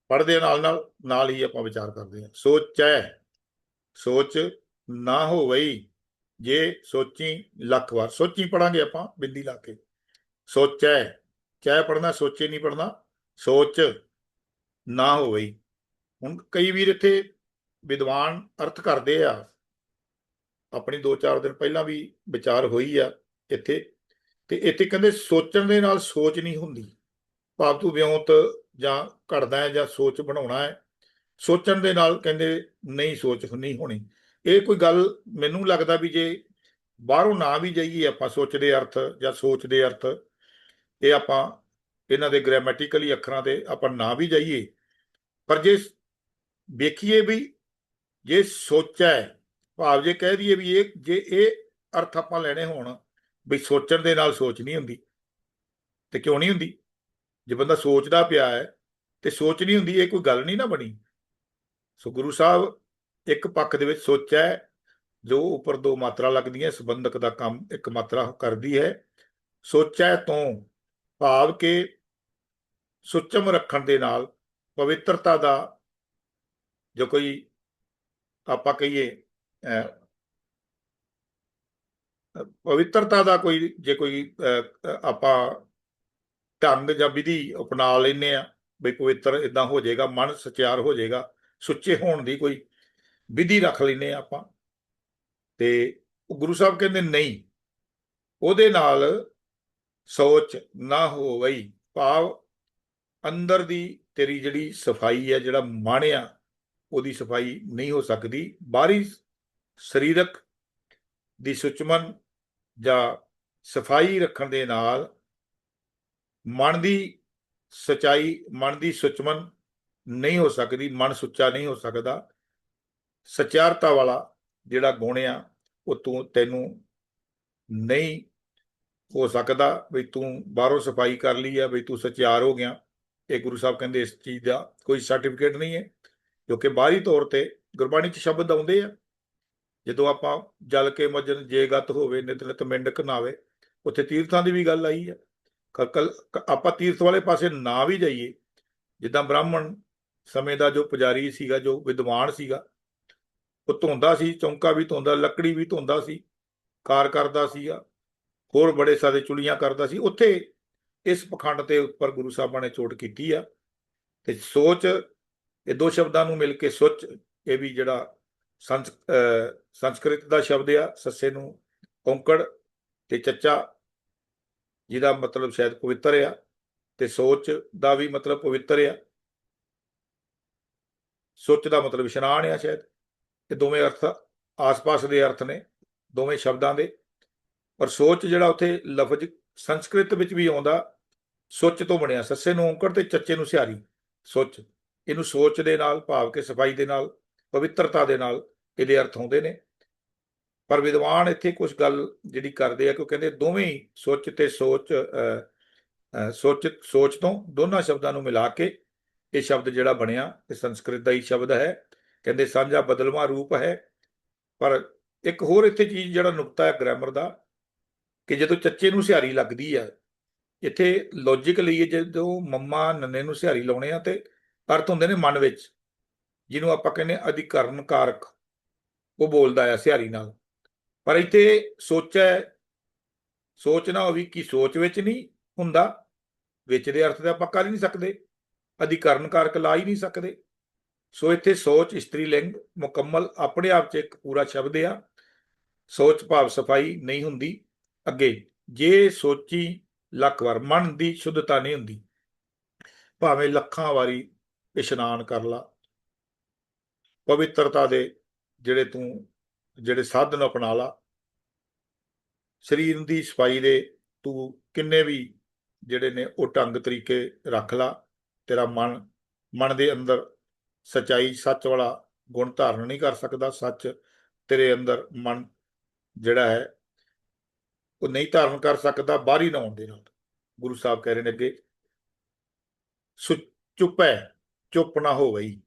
ਪੜ੍ਹਦੇ ਨਾਲ ਨਾਲ ਨਾਲ ਹੀ ਆਪਾਂ ਵਿਚਾਰ ਕਰਦੇ ਹਾਂ। ਸੋਚੈ ਸੋਚ ਨਾ ਹੋਵਈ ਜੇ ਸੋਚੀ, ਲੱਖ ਵਾਰ, ਸੋਚੀ ਪੜਾਂਗੇ ਆਪਾਂ ਬਿੰਦੀ ਲਾ ਕੇ। ਸੋਚੈ ਚੈ ਪੜਨਾ ਸੋਚੇ ਨਹੀਂ ਪੜਨਾ ਸੋਚ ਨਾ ਹੋਵੇ ਹੁਣ ਕਈ ਵੀਰ ਇੱਥੇ ਵਿਦਵਾਨ ਅਰਥ ਕਰਦੇ ਆ। ਆਪਣੀ 2-4 ਦਿਨ ਪਹਿਲਾਂ ਵੀ ਵਿਚਾਰ ਹੋਈ ਆ ਇੱਥੇ। ਤੇ ਇੱਥੇ ਕਹਿੰਦੇ ਸੋਚਣ ਦੇ ਨਾਲ ਸੋਚ ਨਹੀਂ ਹੁੰਦੀ। ਭਾਵ ਤੂੰ ਵਿਉਂਤ ਜਾਂ ਘੜਦਾ ਹੈ ਜਾਂ ਸੋਚ ਬਣਾਉਣਾ ਹੈ। ਸੋਚਣ ਦੇ ਨਾਲ ਕਹਿੰਦੇ ਨਹੀਂ ਸੋਚ ਨਹੀਂ ਹੋਣੀ। ਇਹ ਕੋਈ ਗੱਲ ਮੈਨੂੰ ਲੱਗਦਾ ਵੀ ਜੇ ਬਾਹਰੋਂ ਨਾ ਵੀ ਜਾਈਏ, ਆਪਾਂ ਸੋਚਦੇ ਅਰਥ ਜਾਂ ਸੋਚਦੇ ਅਰਥ, ਇਹ ਆਪਾਂ ਇਹਨਾਂ ਦੇ ਗ੍ਰਾਮੈਟਿਕਲੀ ਅੱਖਰਾਂ ਤੇ ਆਪਾਂ ਨਾ ਵੀ ਜਾਈਏ, ਪਰ ਜੇ ਵੇਖੀਏ ਵੀ ਜੇ ਸੋਚਿਆ ਭਾਵ ਜੇ ਕਹਿ ਦਈਏ ਵੀ ਇਹ, ਜੇ ਇਹ ਅਰਥ ਆਪਾਂ ਲੈਣੇ ਹੋਣ ਵੀ ਸੋਚਣ ਦੇ ਨਾਲ ਸੋਚ ਨਹੀਂ ਹੁੰਦੀ, ਤੇ ਕਿਉਂ ਨਹੀਂ ਹੁੰਦੀ? ਜੇ ਬੰਦਾ ਸੋਚਦਾ ਪਿਆ ਹੈ ਤੇ ਸੋਚ ਨਹੀਂ ਹੁੰਦੀ, ਇਹ ਕੋਈ ਗੱਲ ਨਹੀਂ ਨਾ ਬਣੀ। ਸੋ ਗੁਰੂ ਸਾਹਿਬ ਇੱਕ ਪੱਖ ਦੇ ਵਿੱਚ ਸੋਚਿਆ ਹੈ, ਜੋ ਉੱਪਰ ਦੋ ਮਾਤਰਾ ਲੱਗਦੀਆਂ, ਸੰਬੰਧਕ ਦਾ ਕੰਮ ਇੱਕ ਮਾਤਰਾ ਕਰਦੀ ਹੈ। ਸੋਚਿਆ ਤੋਂ ਭਾਵ ਕਿ ਸੁਚਮ ਰੱਖਣ ਦੇ ਨਾਲ ਪਵਿੱਤਰਤਾ ਦਾ ਜੋ ਕੋਈ ਆਪਾਂ ਕਹੀਏ ਪਵਿੱਤਰਤਾ ਦਾ ਕੋਈ, ਜੇ ਕੋਈ ਆਪਾਂ ਢੰਗ ਜਾਂ ਵਿਧੀ ਅਪਣਾ ਲੈਨੇ ਆ ਵੀ ਪਵਿੱਤਰ ਇਦਾਂ ਹੋ ਜਾਏਗਾ, ਮਨ ਸਚਿਆਰ ਹੋ ਜਾਏਗਾ, ਸੁੱਚੇ ਹੋਣ ਦੀ ਕੋਈ ਵਿਧੀ ਰੱਖ ਲੈਨੇ ਆ ਆਪਾਂ। ਤੇ ਗੁਰੂ ਸਾਹਿਬ ਕਹਿੰਦੇ, ਨਹੀਂ, ਉਹਦੇ ਨਾਲ ਸੋਚ ਨਾ ਹੋਵਈ। ਭਾਵ ਅੰਦਰ ਦੀ ਤੇਰੀ ਜਿਹੜੀ ਸਫ਼ਾਈ ਹੈ, ਜਿਹੜਾ ਮਨ ਆ ਉਹਦੀ ਸਫ਼ਾਈ ਨਹੀਂ ਹੋ ਸਕਦੀ। ਬਾਹਰੀ ਸਰੀਰਕ ਦੀ ਸੁਚਮਨ ਜਾਂ ਸਫ਼ਾਈ ਰੱਖਣ ਦੇ ਨਾਲ ਮਨ ਦੀ ਸਚਾਈ, ਮਨ ਦੀ ਸੁਚਮਨ ਨਹੀਂ ਹੋ ਸਕਦੀ, ਮਨ ਸੁੱਚਾ ਨਹੀਂ ਹੋ ਸਕਦਾ। ਸਚਾਰਤਾ ਵਾਲਾ ਜਿਹੜਾ ਗੁਣ ਆ, ਉਹ ਤੂੰ, ਤੈਨੂੰ ਨਹੀਂ ਹੋ ਸਕਦਾ ਵੀ ਤੂੰ ਬਾਹਰੋਂ ਸਫ਼ਾਈ ਕਰ ਲਈ ਆ, ਵੀ ਤੂੰ ਸਚਿਆਰ ਹੋ ਗਿਆ। ਇਹ ਗੁਰੂ ਸਾਹਿਬ ਕਹਿੰਦੇ ਇਸ ਚੀਜ਼ ਦਾ ਕੋਈ ਸਰਟੀਫਿਕੇਟ ਨਹੀਂ ਹੈ ਕਿਉਂਕਿ ਬਾਹਰੀ ਤੌਰ ਤੇ ਗੁਰਬਾਣੀ 'ਚ ਸ਼ਬਦ ਆਉਂਦੇ ਆ। ਜਦੋਂ ਆਪਾਂ ਜਲ ਕੇ ਮਜਨ ਜੇਗਤ ਹੋਵੇ ਨਿਤਨਿਤ ਮਿੰਡਕ ਨਾਵੇ ਉੱਥੇ ਤੀਰਥਾਂ ਦੀ ਵੀ ਗੱਲ ਆਈ ਆ। ਕਲ ਆਪਾਂ ਤੀਰਥ ਵਾਲੇ ਪਾਸੇ ਨਾ ਵੀ ਜਾਈਏ। ਜਿੱਦਾਂ ਬ੍ਰਾਹਮਣ ਸਮੇਂ ਦਾ ਜੋ ਪੁਜਾਰੀ ਸੀਗਾ, ਜੋ ਵਿਦਵਾਨ ਸੀਗਾ ਉਹ ਧੋਂਦਾ ਸੀ, ਚੌਂਕਾ ਵੀ ਧੋਂਦਾ, ਲੱਕੜੀ ਵੀ ਧੋਂਦਾ ਸੀ, ਕਾਰ ਕਰਦਾ ਸੀਗਾ, ਹੋਰ ਬੜੇ ਸਾਰੇ ਚੁਲੀਆਂ ਕਰਦਾ ਸੀ। ਉੱਥੇ ਇਸ ਪਖੰਡ ਤੇ ਉੱਪਰ ਗੁਰੂ ਸਾਹਿਬਾਂ ਨੇ ਚੋਟ ਕੀਤੀ ਆ ਤੇ ਸੋਚ, ਇਹ ਦੋ ਸ਼ਬਦਾਂ ਨੂੰ ਮਿਲ ਕੇ ਸੁੱਚ, ਇਹ ਵੀ ਜਿਹੜਾ ਸੰਸ ਸੰਸਕ੍ਰਿਤ ਦਾ ਸ਼ਬਦ ਆ, ਸੱਸੇ ਨੂੰ ਔਂਕੜ ਤੇ ਚੱਚਾ, ਜਿਹਦਾ ਮਤਲਬ ਸ਼ਾਇਦ ਪਵਿੱਤਰ ਆ, ਤੇ ਸੋਚ ਦਾ ਵੀ ਮਤਲਬ ਪਵਿੱਤਰ ਆ। ਸੋਚ ਦਾ ਮਤਲਬ ਇਸ਼ਨਾਨ ਆ ਸ਼ਾਇਦ। ਇਹ ਦੋਵੇਂ ਅਰਥ ਆਸ-ਪਾਸ ਦੇ ਅਰਥ ਨੇ, ਦੋਵੇਂ ਸ਼ਬਦਾਂ ਦੇ। ਪਰ ਸੋਚ ਜਿਹੜਾ ਉੱਥੇ ਲਫ਼ਜ਼ ਸੰਸਕ੍ਰਿਤ ਵਿੱਚ ਵੀ ਆਉਂਦਾ, ਸੋਚ ਤੋਂ ਬਣਿਆ, ਸੱਸੇ ਨੂੰ ਔਂਕੜ ਤੇ ਚੱਚੇ ਨੂੰ ਸਿਹਾਰੀ। ਸੋਚ, ਇਹਨੂੰ ਸੋਚ ਦੇ ਨਾਲ, ਭਾਵ ਕੇ ਸਫ਼ਾਈ ਦੇ ਨਾਲ, ਪਵਿੱਤਰਤਾ ਦੇ ਨਾਲ ਇਹਦੇ ਅਰਥ ਹੁੰਦੇ ਨੇ। ਪਰ ਵਿਦਵਾਨ ਇੱਥੇ ਕੁਝ ਗੱਲ ਜਿਹੜੀ ਕਰਦੇ ਆ, ਕਿ ਉਹ ਕਹਿੰਦੇ ਦੋਵੇਂ ਹੀ ਸੋਚ ਤੇ ਸੋਚ ਸੋਚ ਸੋਚ ਤੋਂ ਦੋਨਾਂ ਸ਼ਬਦਾਂ ਨੂੰ ਮਿਲਾ ਕੇ ਇਹ ਸ਼ਬਦ ਜਿਹੜਾ ਬਣਿਆ, ਇਹ ਸੰਸਕ੍ਰਿਤ ਦਾ ਹੀ ਸ਼ਬਦ ਹੈ। ਕਹਿੰਦੇ ਸਾਂਝਾ ਬਦਲਵਾਂ ਰੂਪ ਹੈ। ਪਰ ਇੱਕ ਹੋਰ ਇੱਥੇ ਚੀਜ਼ ਜਿਹੜਾ ਨੁਕਤਾ ਹੈ ਗ੍ਰਾਮਰ ਦਾ, ਕਿ ਜਦੋਂ ਚੱਚੇ ਨੂੰ ਸਿਹਾਰੀ ਲੱਗਦੀ ਆ ਇੱਥੇ ਲੌਜੀਕ ਲਈਏ ਜਦੋਂ ਮੰਮਾ ਨੰਨੇ ਨੂੰ ਸਿਹਾਰੀ ਲਾਉਣੇ ਆ ਤੇ ਅਰਥ ਹੁੰਦੇ ਨੇ ਮਨ ਵਿੱਚ, ਜਿਹਨੂੰ ਆਪਾਂ ਕਹਿੰਦੇ ਅਧਿਕਰਨ ਕਾਰਕ ਉਹ ਬੋਲਦਾ ਆ ਸਿਹਾਰੀ ਨਾਲ। ਪਰ ਇੱਥੇ ਸੋਚੈ ਸੋਚਣਾ ਹੋਵੇ ਕਿ ਸੋਚ ਵਿੱਚ ਨਹੀਂ ਹੁੰਦਾ, ਵਿੱਚ ਦੇ ਅਰਥ ਤੇ ਆਪਾਂ ਕਰ ਹੀ ਨਹੀਂ ਸਕਦੇ ਅਧਿਕਰਨ ਕਾਰਕ ਲਾ ਹੀ ਨਹੀਂ ਸਕਦੇ। ਸੋ ਇੱਥੇ ਸੋਚ, ਇਸਤਰੀ, ਲਿੰਗ ਮੁਕੰਮਲ ਆਪਣੇ ਆਪ 'ਚ ਇੱਕ ਪੂਰਾ ਸ਼ਬਦ ਆ। ਸੋਚ ਭਾਵ ਸਫ਼ਾਈ ਨਹੀਂ ਹੁੰਦੀ। ਅੱਗੇ, ਜੇ ਸੋਚੀ ਲੱਖ ਵਾਰ, ਮਨ ਦੀ ਸ਼ੁੱਧਤਾ ਨਹੀਂ ਹੁੰਦੀ, ਭਾਵੇਂ ਲੱਖਾਂ ਵਾਰੀ ਇਸ਼ਨਾਨ ਕਰ ਲਾ। ਪਵਿੱਤਰਤਾ ਦੇ ਜਿਹੜੇ ਤੂੰ, ਜਿਹੜੇ ਸਾਧਨ ਅਪਣਾ ਲਾ। ਸਰੀਰ ਦੀ ਸਫ਼ਾਈ ਦੇ ਤੂੰ ਕਿੰਨੇ ਵੀ ਜਿਹੜੇ ਨੇ ਉਹ ਢੰਗ ਤਰੀਕੇ ਰੱਖ ਲਾ। ਤੇਰਾ ਮਨ ਮਨ ਦੇ ਅੰਦਰ ਸਚਾਈ ਸੱਚ ਵਾਲਾ ਗੁਣ ਧਾਰਨ ਨਹੀਂ ਕਰ ਸਕਦਾ ਸੱਚ ਤੇਰੇ ਅੰਦਰ ਮਨ ਜਿਹੜਾ ਹੈ ਉਹ ਨਹੀਂ ਧਾਰਨ ਕਰ ਸਕਦਾ ਬਾਹਰੀ ਨਾ ਆਉਣ ਦੇ ਨਾਲ। ਗੁਰੂ ਸਾਹਿਬ ਕਹਿ ਰਹੇ ਨੇ ਅੱਗੇ ਸੁ ਚੁੱਪ ਹੈ ਚੁੱਪ ਨਾ ਹੋ ਗਈ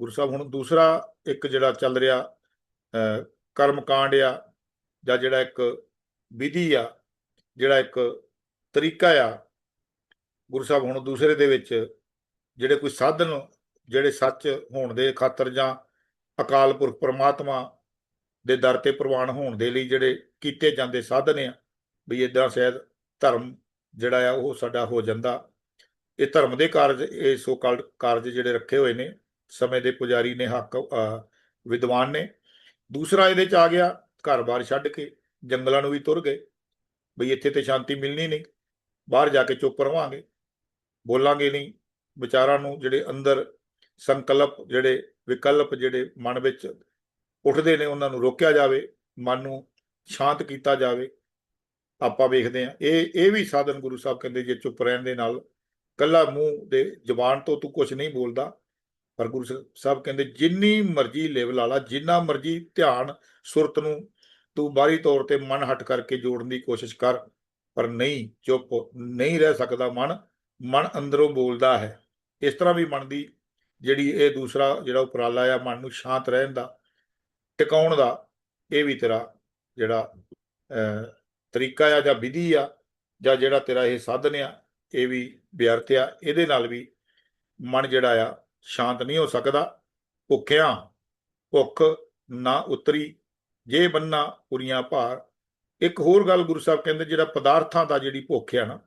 ਗੁਰੂ ਸਾਹਿਬ ਹੁਣ ਦੂਸਰਾ ਇੱਕ ਜਿਹੜਾ ਚੱਲ ਰਿਹਾ ਅਹ, ਕਰਮ ਕਾਂਡ ਆ ਜਾਂ ਜਿਹੜਾ ਇੱਕ ਵਿਧੀ ਆ ਜਿਹੜਾ ਇੱਕ ਤਰੀਕਾ ਆ ਗੁਰੂ ਸਾਹਿਬ ਹੁਣ ਦੂਸਰੇ ਦੇ ਵਿੱਚ ਜਿਹੜੇ ਕੋਈ ਸਾਧਨ ਜਿਹੜੇ ਸੱਚ ਹੋਣ ਦੇ ਖਾਤਰ ਜਾਂ ਅਕਾਲ ਪੁਰਖ ਪ੍ਰਮਾਤਮਾ ਦੇ ਦਰ ਤੇ ਪ੍ਰਵਾਨ ਹੋਣ ਦੇ ਲਈ ਜਿਹੜੇ ਕੀਤੇ ਜਾਂਦੇ ਸਾਧਨ ਆ ਵੀ ਇਦਾਂ ਸ਼ਾਇਦ ਧਰਮ ਜਿਹੜਾ ਆ ਉਹ ਸਾਡਾ ਹੋ ਜਾਂਦਾ। ਇਹ ਧਰਮ ਦੇ ਕਾਰਜ, ਇਹ ਸੋ ਕਾਲਡ ਕਾਰਜ ਜਿਹੜੇ ਰੱਖੇ ਹੋਏ ਨੇ, ਸਮੇਂ ਦੇ ਪੁਜਾਰੀ ਨੇ, ਹੱਕ ਵਿਦਵਾਨ ਨੇ। ਦੂਸਰਾ ਇਹਦੇ ਚ ਆ ਗਿਆ, ਘਰ-ਬਾਰ ਛੱਡ ਕੇ ਜੰਗਲਾਂ ਨੂੰ ਵੀ ਤੁਰ ਗਏ। ਬਈ ਇੱਥੇ ਤੇ ਸ਼ਾਂਤੀ ਮਿਲਣੀ ਨਹੀਂ, ਬਾਹਰ ਜਾ ਕੇ ਚੁੱਪ ਰਵਾਂਗੇ। ਬੋਲਾਂਗੇ ਨਹੀਂ, ਵਿਚਾਰਾਂ ਨੂੰ ਜਿਹੜੇ ਅੰਦਰ ਸੰਕਲਪ ਜਿਹੜੇ, ਵਿਕਲਪ ਜਿਹੜੇ ਮਨ ਵਿੱਚ ਉੱਠਦੇ ਨੇ, ਉਹਨਾਂ ਨੂੰ ਰੋਕਿਆ ਜਾਵੇ, ਮਨ ਨੂੰ ਸ਼ਾਂਤ ਕੀਤਾ ਜਾਵੇ, ਆਪਾਂ ਵੇਖਦੇ ਆ ਇਹ ਇਹ ਵੀ ਸਾਧਨ ਗੁਰੂ ਸਾਹਿਬ ਕਹਿੰਦੇ, ਜੇ ਚੁੱਪ ਰਹਿਣ ਦੇ ਨਾਲ ਕੱਲਾ ਮੂੰਹ ਦੇ ਜਬਾਨ ਤੋਂ ਤੂੰ ਕੁਝ ਨਹੀਂ ਬੋਲਦਾ, ਪਰ ਗੁਰੂ ਸ- ਸਾਹਿਬ ਕਹਿੰਦੇ, ਜਿੰਨੀ ਮਰਜ਼ੀ ਲੈਵਲ ਵਾਲਾ ਜਿੰਨਾ ਮਰਜ਼ੀ ਧਿਆਨ, ਸੁਰਤ ਨੂੰ ਤੂੰ ਬਾਹਰੀ ਤੌਰ ਤੇ ਮਨ ਹਟ ਕਰਕੇ ਜੋੜਨ ਦੀ ਕੋਸ਼ਿਸ਼ ਕਰ, ਪਰ ਨਹੀਂ, ਚੁੱਪ ਨਹੀਂ ਰਹਿ ਸਕਦਾ ਮਨ। ਮਨ ਅੰਦਰੋਂ ਬੋਲਦਾ ਹੈ। ਇਸ ਤਰ੍ਹਾਂ ਵੀ ਮਨ ਦੀ ਜਿਹੜੀ ਇਹ ਦੂਸਰਾ ਜਿਹੜਾ ਉਪਰਾਲਾ ਆ, ਮਨ ਨੂੰ ਸ਼ਾਂਤ ਰਹਿਣ ਦਾ, ਟਿਕਾਉਣ ਦਾ, ਇਹ ਵੀ ਤੇਰਾ ਜਿਹੜਾ ਤਰੀਕਾ ਆ ਜਾਂ ਵਿਧੀ ਆ ਜਾਂ ਜਿਹੜਾ ਤੇਰਾ ਇਹ ਸਾਧਨ ਆ, ਇਹ ਵੀ ਵਿਅਰਥ ਆ। ਇਹਦੇ ਨਾਲ ਵੀ ਮਨ ਜਿਹੜਾ ਆ ਸ਼ਾਂਤ ਨਹੀਂ ਹੋ ਸਕਦਾ। ਭੁੱਖਿਆਂ ਭੁੱਖ ਨਾ ਉਤਰੀ, ਜੇ ਬੰਨਾ ਪੁਰੀਆਂ ਭਾਰ। ਇੱਕ ਹੋਰ ਗੱਲ ਗੁਰੂ ਸਾਹਿਬ ਕਹਿੰਦੇ, ਜਿਹੜਾ ਪਦਾਰਥਾਂ ਦਾ ਜਿਹੜੀ ਭੁੱਖ ਆ ਨਾ,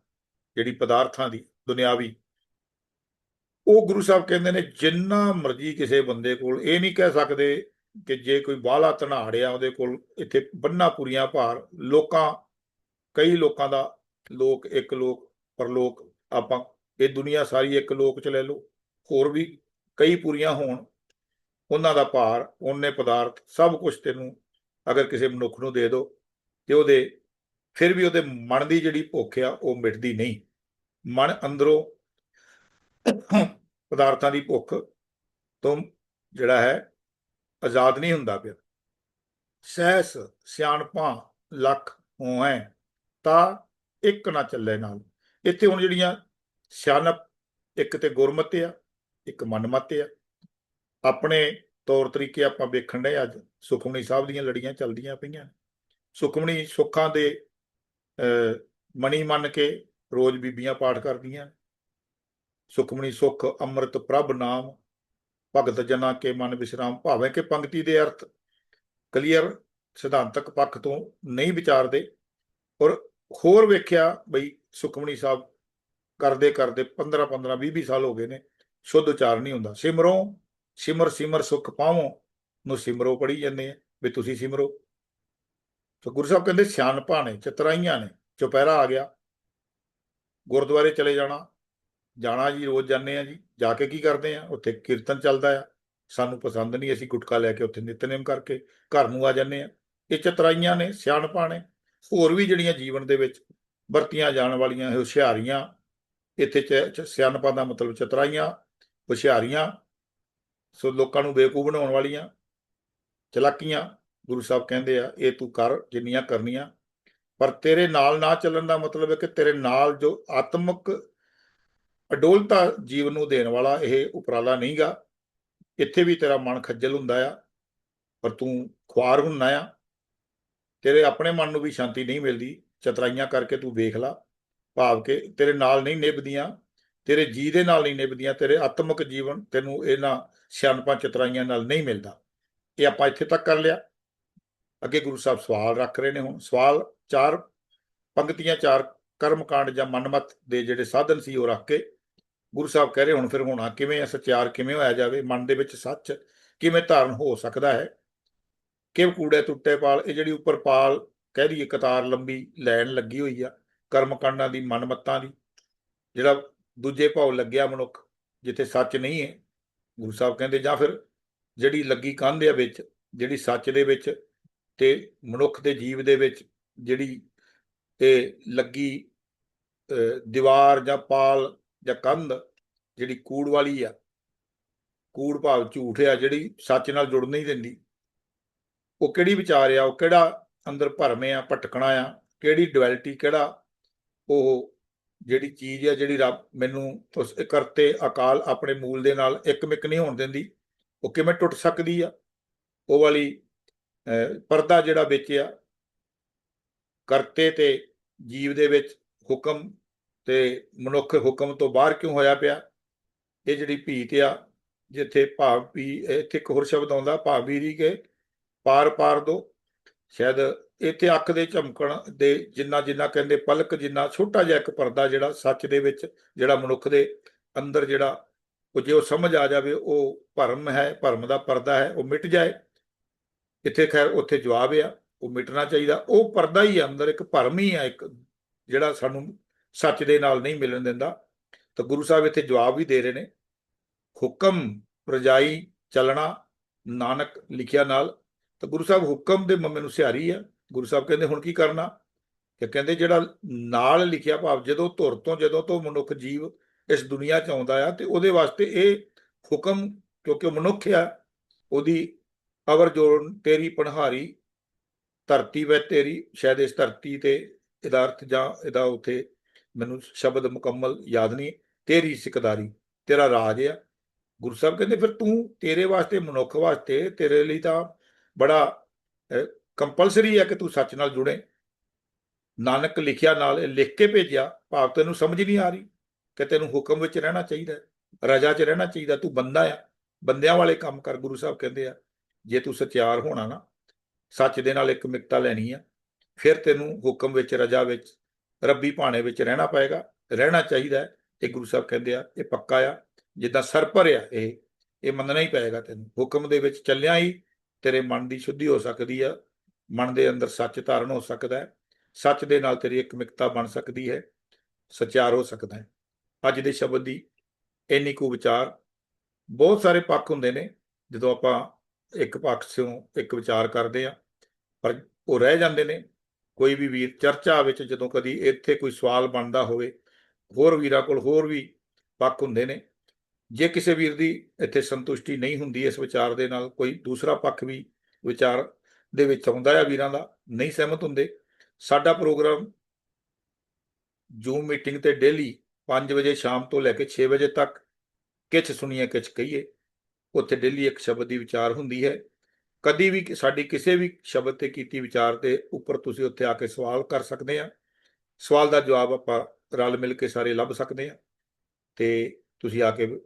ਜਿਹੜੀ ਪਦਾਰਥਾਂ ਦੀ ਦੁਨਿਆਵੀ ਉਹ ਗੁਰੂ ਸਾਹਿਬ ਕਹਿੰਦੇ ਨੇ, ਜਿੰਨਾ ਮਰਜ਼ੀ ਕਿਸੇ ਬੰਦੇ ਕੋਲ, ਇਹ ਨਹੀਂ ਕਹਿ ਸਕਦੇ ਕਿ ਜੇ ਕੋਈ ਬਾਹਲਾ ਧਨਾੜਿਆ ਉਹਦੇ ਕੋਲ, ਇੱਥੇ ਬੰਨਾ ਪੁਰੀਆਂ ਭਾਰ, ਲੋਕਾਂ, ਕਈ ਲੋਕਾਂ ਦਾ ਲੋਕ ਇੱਕ ਲੋਕ, ਪਰਲੋਕ, ਆਪਾਂ ਇਹ ਦੁਨੀਆ ਸਾਰੀ ਇੱਕ ਲੋਕ ਚ ਲੈ ਲਓ, ਹੋਰ ਵੀ ਕਈ ਪੂਰੀਆਂ ਹੋਣ, ਉਹਨਾਂ ਦਾ ਭਾਰ, ਉਹਨੇ ਪਦਾਰਥ, ਸਭ ਕੁਝ ਤੈਨੂੰ ਅਗਰ ਕਿਸੇ ਮਨੁੱਖ ਨੂੰ ਦੇ ਦਿਓ ਤੇ ਉਹਦੇ, ਫਿਰ ਵੀ ਉਹਦੇ ਮਨ ਦੀ ਜਿਹੜੀ ਭੁੱਖ ਆ, ਉਹ ਮਿਟਦੀ ਨਹੀਂ। ਮਨ ਅੰਦਰੋਂ ਪਦਾਰਥਾਂ ਦੀ ਭੁੱਖ ਤੋਂ ਜਿਹੜਾ ਹੈ ਆਜ਼ਾਦ ਨਹੀਂ ਹੁੰਦਾ ਪਿਆ। ਸਹਿਸ, ਸਿਆਣਪਾਂ, ਲੱਖ ਹੋਐ ਤਾਂ ਇੱਕ ਨਾ ਚੱਲੇ ਨਾਲ। ਇੱਥੇ ਹੁਣ ਜਿਹੜੀਆਂ ਸਿਆਣਪ, ਇੱਕ ਤੇ ਗੁਰਮਤ ਆ, ਇੱਕ ਮਨਮਤ ਆ। ਆਪਣੇ ਤੌਰ ਤਰੀਕੇ ਆਪਾਂ ਵੇਖਣ ਦੇ ਅੱਜ ਸੁਖਮਣੀ ਸਾਹਿਬ ਦੀਆਂ ਲੜੀਆਂ ਚੱਲਦੀਆਂ ਪਈਆਂ। ਸੁਖਮਣੀ ਸੁੱਖਾਂ ਦੇ ਮਣੀ ਮੰਨ ਕੇ ਰੋਜ਼ ਬੀਬੀਆਂ ਪਾਠ ਕਰਦੀਆਂ। ਸੁਖਮਣੀ ਸੁਖ, ਅੰਮ੍ਰਿਤ ਪ੍ਰਭ ਨਾਮ, ਭਗਤ ਜਨਾ ਕੇ ਮਨ ਵਿਸ਼ਰਾਮ। ਭਾਵੇਂ ਕਿ ਪੰਕਤੀ ਦੇ ਅਰਥ ਕਲੀਅਰ ਸਿਧਾਂਤਕ ਪੱਖ ਤੋਂ ਨਹੀਂ ਵਿਚਾਰਦੇ, ਔਰ ਹੋਰ ਵੇਖਿਆ ਬਈ ਸੁਖਮਣੀ ਸਾਹਿਬ ਕਰਦੇ ਕਰਦੇ 15 15 20 20 ਸਾਲ ਹੋ ਗਏ ਨੇ, ਸ਼ੁੱਧ ਉਚਾਰ ਨਹੀਂ ਹੁੰਦਾ। ਸਿਮਰੋ, ਸਿਮਰ ਸਿਮਰ ਸੁਖ ਪਾਵੋ, ਨੂੰ ਸਿਮਰੋ ਪੜੀ ਜਾਂਦੇ ਆ, ਵੀ ਤੁਸੀਂ ਸਿਮਰੋ। ਸੋ ਗੁਰੂ ਸਾਹਿਬ ਕਹਿੰਦੇ ਸਿਆਣਪਾਂ ਨੇ ਚਤਰਾਈਆਂ ਨੇ, ਚੁਪਹਿਰਾ ਆ ਗਿਆ, ਗੁਰਦੁਆਰੇ ਚਲੇ ਜਾਣਾ ਜਾਣਾ ਜੀ, ਰੋਜ਼ ਜਾਂਦੇ ਆ ਜੀ, ਜਾ ਕੇ ਕੀ ਕਰਦੇ ਆ ਉੱਥੇ ਕੀਰਤਨ ਚੱਲਦਾ ਆ। ਸਾਨੂੰ ਪਸੰਦ ਨਹੀਂ ਅਸੀਂ ਗੁਟਕਾ ਲੈ ਕੇ ਉੱਥੇ ਨਿਤਨੇਮ ਕਰਕੇ ਘਰ ਨੂੰ ਆ ਜਾਂਦੇ ਆ ਇਹ ਚਤਰਾਈਆਂ ਨੇ, ਸਿਆਣਪਾਂ ਨੇ। ਹੋਰ ਵੀ ਜਿਹੜੀਆਂ ਜੀਵਨ ਦੇ ਵਿੱਚ ਵਰਤੀਆਂ ਜਾਣ ਵਾਲੀਆਂ ਹੁਸ਼ਿਆਰੀਆਂ, ਇੱਥੇ ਚ ਸਿਆਣਪਾਂ ਦਾ ਮਤਲਬ ਚਤਰਾਈਆਂ, ਹੁਸ਼ਿਆਰੀਆਂ, ਸੋ ਲੋਕਾਂ ਨੂੰ ਬੇਵਕੂਫ ਬਣਾਉਣ ਵਾਲੀਆਂ, ਚਲਾਕੀਆਂ, ਗੁਰੂ ਸਾਹਿਬ ਕਹਿੰਦੇ ਆ, ਇਹ ਤੂੰ ਕਰ ਜਿੰਨੀਆਂ ਕਰਨੀਆਂ। ਪਰ ਤੇਰੇ ਨਾਲ ਨਾ ਚੱਲਣ ਦਾ ਮਤਲਬ ਹੈ ਕਿ ਤੇਰੇ ਨਾਲ ਜੋ ਆਤਮਿਕ ਅਡੋਲਤਾ ਜੀਵਨ ਨੂੰ ਦੇਣ ਵਾਲਾ ਇਹ ਉਪਰਾਲਾ ਨਹੀਂਗਾ। ਇੱਥੇ ਵੀ ਤੇਰਾ ਮਨ ਖੱਜਲ ਹੁੰਦਾ ਆ, ਪਰ ਤੂੰ ਖੁਆਰ ਹੁੰਨਾ ਆ। ਤੇਰੇ ਆਪਣੇ ਮਨ ਨੂੰ ਵੀ ਸ਼ਾਂਤੀ ਨਹੀਂ ਮਿਲਦੀ। ਚਤਰਾਈਆਂ ਕਰਕੇ ਤੂੰ ਵੇਖ ਲਾ, ਭਾਵ ਕਿ ਤੇਰੇ ਨਾਲ ਨਹੀਂ ਨਿਭਦੀਆਂ, ਤੇਰੇ ਜੀ ਦੇ ਨਾਲ ਨਹੀਂ ਨਿਭਦੀਆਂ, ਤੇਰੇ ਆਤਮਿਕ ਜੀਵਨ ਤੈਨੂੰ ਇਹਨਾਂ ਸਿਆਣਪਾਂ ਚਤਰਾਈਆਂ ਨਾਲ ਨਹੀਂ ਮਿਲਦਾ। ਇਹ ਆਪਾਂ ਇੱਥੇ ਤੱਕ ਕਰ ਲਿਆ। ਅੱਗੇ ਗੁਰੂ ਸਾਹਿਬ ਸਵਾਲ ਰੱਖ ਰਹੇ ਨੇ ਹੁਣ। ਸਵਾਲ ਚਾਰ, ਪੰਕਤੀਆਂ ਚਾਰ ਕਰਮਕਾਂਡ ਜਾਂ ਮਨਮਤ ਦੇ ਜਿਹੜੇ ਸਾਧਨ ਸੀ ਉਹ ਰੱਖ ਕੇ ਗੁਰੂ ਸਾਹਿਬ ਕਹਿ ਰਹੇ ਹੁਣ ਫਿਰ ਹੋਣਾ ਕਿਵੇਂ ਹੈ ਸਚਿਆਰ, ਕਿਵੇਂ ਹੋਇਆ ਜਾਵੇ, ਮਨ ਦੇ ਵਿੱਚ ਸੱਚ ਕਿਵੇਂ ਧਾਰਨ ਹੋ ਸਕਦਾ ਹੈ? ਕਿਵ ਕੂੜੇ ਟੁੱਟੇ ਪਾਲ, ਇਹ ਜਿਹੜੀ ਉੱਪਰ ਪਾਲ ਕਹਿ ਦਈਏ ਕਤਾਰ ਲੰਬੀ ਲੈਣ ਲੱਗੀ ਹੋਈ ਆ ਕਰਮ ਕਾਂਡਾਂ ਦੀ, ਮਨਮਤਾਂ ਦੀ, ਜਿਹੜਾ ਦੂਜੇ ਭਾਵ ਲੱਗਿਆ ਮਨੁੱਖ ਜਿੱਥੇ ਸੱਚ ਨਹੀਂ ਹੈ, ਗੁਰੂ ਸਾਹਿਬ ਕਹਿੰਦੇ ਜਾਂ ਫਿਰ ਜਿਹੜੀ ਲੱਗੀ ਕੰਧ ਆ ਵਿੱਚ, ਜਿਹੜੀ ਸੱਚ ਦੇ ਵਿੱਚ ਤੇ ਮਨੁੱਖ ਦੇ ਜੀਵ ਦੇ ਵਿੱਚ ਜਿਹੜੀ ਇਹ ਲੱਗੀ ਦੀਵਾਰ ਜਾਂ ਪਾਲ ਜਾਂ ਕੰਧ ਜਿਹੜੀ ਕੂੜ ਵਾਲੀ ਆ, ਕੂੜ ਭਾਵ ਝੂਠ ਆ, ਜਿਹੜੀ ਸੱਚ ਨਾਲ ਜੁੜ ਨਹੀਂ ਦਿੰਦੀ ਉਹ ਕਿਹੜੀ ਵਿਚਾਰ ਆ, ਉਹ ਕਿਹੜਾ ਅੰਦਰ ਭਰਮੇ ਆ, ਭਟਕਣਾ ਆ, ਕਿਹੜੀ ਡੁਐਲਿਟੀ ਕਿਹੜਾ ਉਹ ਜਿਹੜੀ ਚੀਜ਼ ਆ, ਜਿਹੜੀ ਰੱਬ ਮੈਨੂੰ ਉਸ ਕਰਤੇ ਅਕਾਲ ਆਪਣੇ ਮੂਲ ਦੇ ਨਾਲ ਇੱਕ ਇੱਕਮਿਕ ਨਹੀਂ ਹੋਣ ਦਿੰਦੀ, ਉਹ ਕਿਵੇਂ ਟੁੱਟ ਸਕਦੀ ਆ? ਉਹ ਵਾਲੀ ਪਰਦਾ ਜਿਹੜਾ ਵਿੱਚ ਆ, ਕਰਤੇ ਤੇ ਜੀਵ ਦੇ ਵਿੱਚ ਹੁਕਮ ਤੇ ਮਨੁੱਖ ਹੁਕਮ ਤੋਂ ਬਾਹਰ ਕਿਉਂ ਹੋਇਆ ਪਿਆ? ਇਹ ਜਿਹੜੀ ਭੀਤ ਆ, ਜਿੱਥੇ ਭਾਵ ਵੀ ਇੱਥੇ ਇੱਕ ਹੋਰ ਸ਼ਬਦ ਆਉਂਦਾ ਭਾਵ ਭਾਵੀਰੀ ਕੇ ਪਾਰ ਪਾਰ ਦੋ। ਸ਼ਾਇਦ ਇੱਥੇ ਅੱਖ ਦੇ ਝਮਕਣ ਦੇ ਜਿੰਨਾ ਜਿੰਨਾ ਕਹਿੰਦੇ ਪਲਕ, ਜਿੰਨਾ ਛੋਟਾ ਜਿਹਾ ਇੱਕ ਪਰਦਾ ਜਿਹੜਾ ਸੱਚ ਦੇ ਵਿੱਚ, ਜਿਹੜਾ ਮਨੁੱਖ ਦੇ ਅੰਦਰ ਜਿਹੜਾ ਉਹ ਜੇ ਉਹ ਸਮਝ ਆ ਜਾਵੇ, ਉਹ ਭਰਮ ਹੈ, ਭਰਮ ਦਾ ਪਰਦਾ ਹੈ, ਉਹ ਮਿਟ ਜਾਏ। ਇੱਥੇ ਖੈਰ ਉੱਥੇ ਜਵਾਬ ਆ, ਉਹ ਮਿਟਣਾ ਚਾਹੀਦਾ। ਉਹ ਪਰਦਾ ਹੀ ਆ ਅੰਦਰ ਇੱਕ ਭਰਮ ਹੀ ਆ, ਇੱਕ ਜਿਹੜਾ ਸਾਨੂੰ ਸੱਚ ਦੇ ਨਾਲ ਨਹੀਂ ਮਿਲਣ ਦਿੰਦਾ। ਤਾਂ ਗੁਰੂ ਸਾਹਿਬ ਇੱਥੇ ਜਵਾਬ ਵੀ ਦੇ ਰਹੇ ਨੇ, ਹੁਕਮ ਰਜਾਈ ਚੱਲਣਾ ਨਾਨਕ ਲਿਖਿਆ ਨਾਲ। ਤਾਂ ਗੁਰੂ ਸਾਹਿਬ ਹੁਕਮ ਦੇ ਮੰਮੇ ਨੂੰ ਸਿਹਾਰੀ ਆ। ਗੁਰੂ ਸਾਹਿਬ ਕਹਿੰਦੇ, ਹੁਣ ਕੀ ਕਰਨਾ? ਕਿ ਕਹਿੰਦੇ, ਜਿਹੜਾ ਨਾਲ ਲਿਖਿਆ ਭਾਵ ਜਦੋਂ ਧੁਰ ਤੋਂ, ਜਦੋਂ ਤੋਂ ਮਨੁੱਖ ਜੀਵ ਇਸ ਦੁਨੀਆ 'ਚ ਆਉਂਦਾ ਆ, ਤੇ ਉਹਦੇ ਵਾਸਤੇ ਇਹ ਹੁਕਮ, ਕਿਉਂਕਿ ਉਹ ਮਨੁੱਖ ਆ, ਉਹਦੀ ਅਵਰ ਜੋੜ, ਤੇਰੀ ਪਨਹਾਰੀ ਧਰਤੀ ਵੇ ਤੇਰੀ, ਸ਼ਾਇਦ ਇਸ ਧਰਤੀ ਤੇ, ਇਹਦਾ ਅਰਥ ਜਾਂ ਇਹਦਾ ਉਥੇ ਮੈਨੂੰ ਸ਼ਬਦ ਮੁਕੰਮਲ ਯਾਦ ਨਹੀਂ, ਤੇਰੀ ਸਿਕਦਾਰੀ, ਤੇਰਾ ਰਾਜ ਆ। ਗੁਰੂ ਸਾਹਿਬ ਕਹਿੰਦੇ, ਫਿਰ ਤੂੰ ਤੇਰੇ ਵਾਸਤੇ, ਮਨੁੱਖ ਵਾਸਤੇ, ਤੇਰੇ ਲਈ ਤਾਂ ਬੜਾ ਕੰਪਲਸਰੀ ਹੈ ਕਿ ਤੂੰ ਸੱਚ ਨਾਲ ਜੁੜੇ। ਨਾਨਕ ਲਿਖਿਆ ਨਾਲ ਲਿਖ ਕੇ ਭੇਜਿਆ, ਭਾਵ ਤੈਨੂੰ ਸਮਝ ਨਹੀਂ ਆ ਰਹੀ ਕਿ ਤੈਨੂੰ ਹੁਕਮ ਵਿੱਚ ਰਹਿਣਾ ਚਾਹੀਦਾ ਰਜਾ 'ਚ ਰਹਿਣਾ ਚਾਹੀਦਾ, ਤੂੰ ਬੰਦਾ ਆ, ਬੰਦਿਆਂ ਵਾਲੇ ਕੰਮ ਕਰ, ਗੁਰੂ ਸਾਹਿਬ ਕਹਿੰਦੇ ਆ। ਜੇ ਤੂੰ ਸਚਿਆਰ ਹੋਣਾ ਨਾ, ਸੱਚ ਦੇ ਨਾਲ ਇੱਕ ਮਿਕਤਾ ਲੈਣੀ ਆ, ਫਿਰ ਤੈਨੂੰ ਹੁਕਮ ਵਿੱਚ, ਰਜਾ ਵਿੱਚ ਰੱਬੀ ਭਾਣੇ ਵਿੱਚ ਰਹਿਣਾ ਪਏਗਾ। ਰਹਿਣਾ ਚਾਹੀਦਾ ਇਹ ਗੁਰੂ ਸਾਹਿਬ ਕਹਿੰਦੇ ਆ, ਇਹ ਪੱਕਾ ਆ। ਜਿੱਦਾਂ ਸਰਪਰ ਆ ਇਹ ਇਹ ਮੰਨਣਾ ਹੀ ਪਏਗਾ ਤੈਨੂੰ। ਹੁਕਮ ਦੇ ਵਿੱਚ ਚੱਲਿਆ ਹੀ ਤੇਰੇ ਮਨ ਦੀ ਸ਼ੁੱਧੀ ਹੋ ਸਕਦੀ ਆ। ਮਨ ਦੇ ਅੰਦਰ ਸੱਚ ਧਾਰਨ ਹੋ ਸਕਦਾ ਹੈ। ਸੱਚ ਦੇ ਨਾਲ ਤੇਰੀ ਇੱਕ ਮਿਕਤਾ ਬਣ ਸਕਦੀ ਹੈ। ਸਚਾਰ ਹੋ ਸਕਦਾ ਹੈ। ਅੱਜ ਦੇ ਸ਼ਬਦ ਦੀ ਇੰਨੀ ਕੁ ਵਿਚਾਰ ਬਹੁਤ ਸਾਰੇ ਪੱਖ ਹੁੰਦੇ ਨੇ। ਜਦੋਂ ਆਪਾਂ ਇੱਕ ਪੱਖ ਤੋਂ ਇੱਕ ਵਿਚਾਰ ਕਰਦੇ ਆ, ਪਰ ਉਹ ਰਹਿ ਜਾਂਦੇ ਨੇ। ਕੋਈ ਵੀ ਵੀਰ ਚਰਚਾ ਵਿੱਚ ਜਦੋਂ ਕਦੀ ਇੱਥੇ ਕੋਈ ਸਵਾਲ ਬਣਦਾ ਹੋਵੇ, ਹੋਰ ਵੀਰਾਂ ਕੋਲ ਹੋਰ ਵੀ ਪੱਖ ਹੁੰਦੇ ਨੇ। ਜੇ ਕਿਸੇ ਵੀਰ ਦੀ ਇੱਥੇ ਸੰਤੁਸ਼ਟੀ ਨਹੀਂ ਹੁੰਦੀ ਇਸ ਵਿਚਾਰ ਦੇ ਨਾਲ, ਕੋਈ ਦੂਸਰਾ ਪੱਖ ਵੀ ਵਿਚਾਰ ਦੇ ਵਿੱਚ ਆਉਂਦਾ ਆ ਵੀਰਾਂ ਦਾ, ਨਹੀਂ ਸਹਿਮਤ ਹੁੰਦੇ। ਸਾਡਾ ਪ੍ਰੋਗਰਾਮ ਜੂਮ ਮੀਟਿੰਗ ਤੇ ਡੇਲੀ 5 ਵਜੇ ਸ਼ਾਮ ਤੋਂ ਲੈ ਕੇ 6 ਵਜੇ ਤੱਕ ਕਿਛ ਸੁਣੀਏ, ਕਿਛ ਕਹੀਏ, ਉੱਥੇ ਡੇਲੀ ਇੱਕ ਸ਼ਬਦ ਦੀ ਵਿਚਾਰ ਹੁੰਦੀ ਹੈ। ਕਦੀ ਵੀ ਸਾਡੀ ਕਿਸੇ ਵੀ ਸ਼ਬਦ ਤੇ ਕੀਤੀ ਵਿਚਾਰ ਤੇ ਉੱਪਰ ਤੁਸੀਂ ਉੱਥੇ ਆ ਕੇ ਸਵਾਲ ਕਰ ਸਕਦੇ ਆ। ਸਵਾਲ ਦਾ ਜਵਾਬ ਆਪਾਂ ਰਲ ਮਿਲ ਕੇ ਸਾਰੇ ਲੱਭ ਸਕਦੇ ਆ। ਤੇ ਤੁਸੀਂ ਆ ਕੇ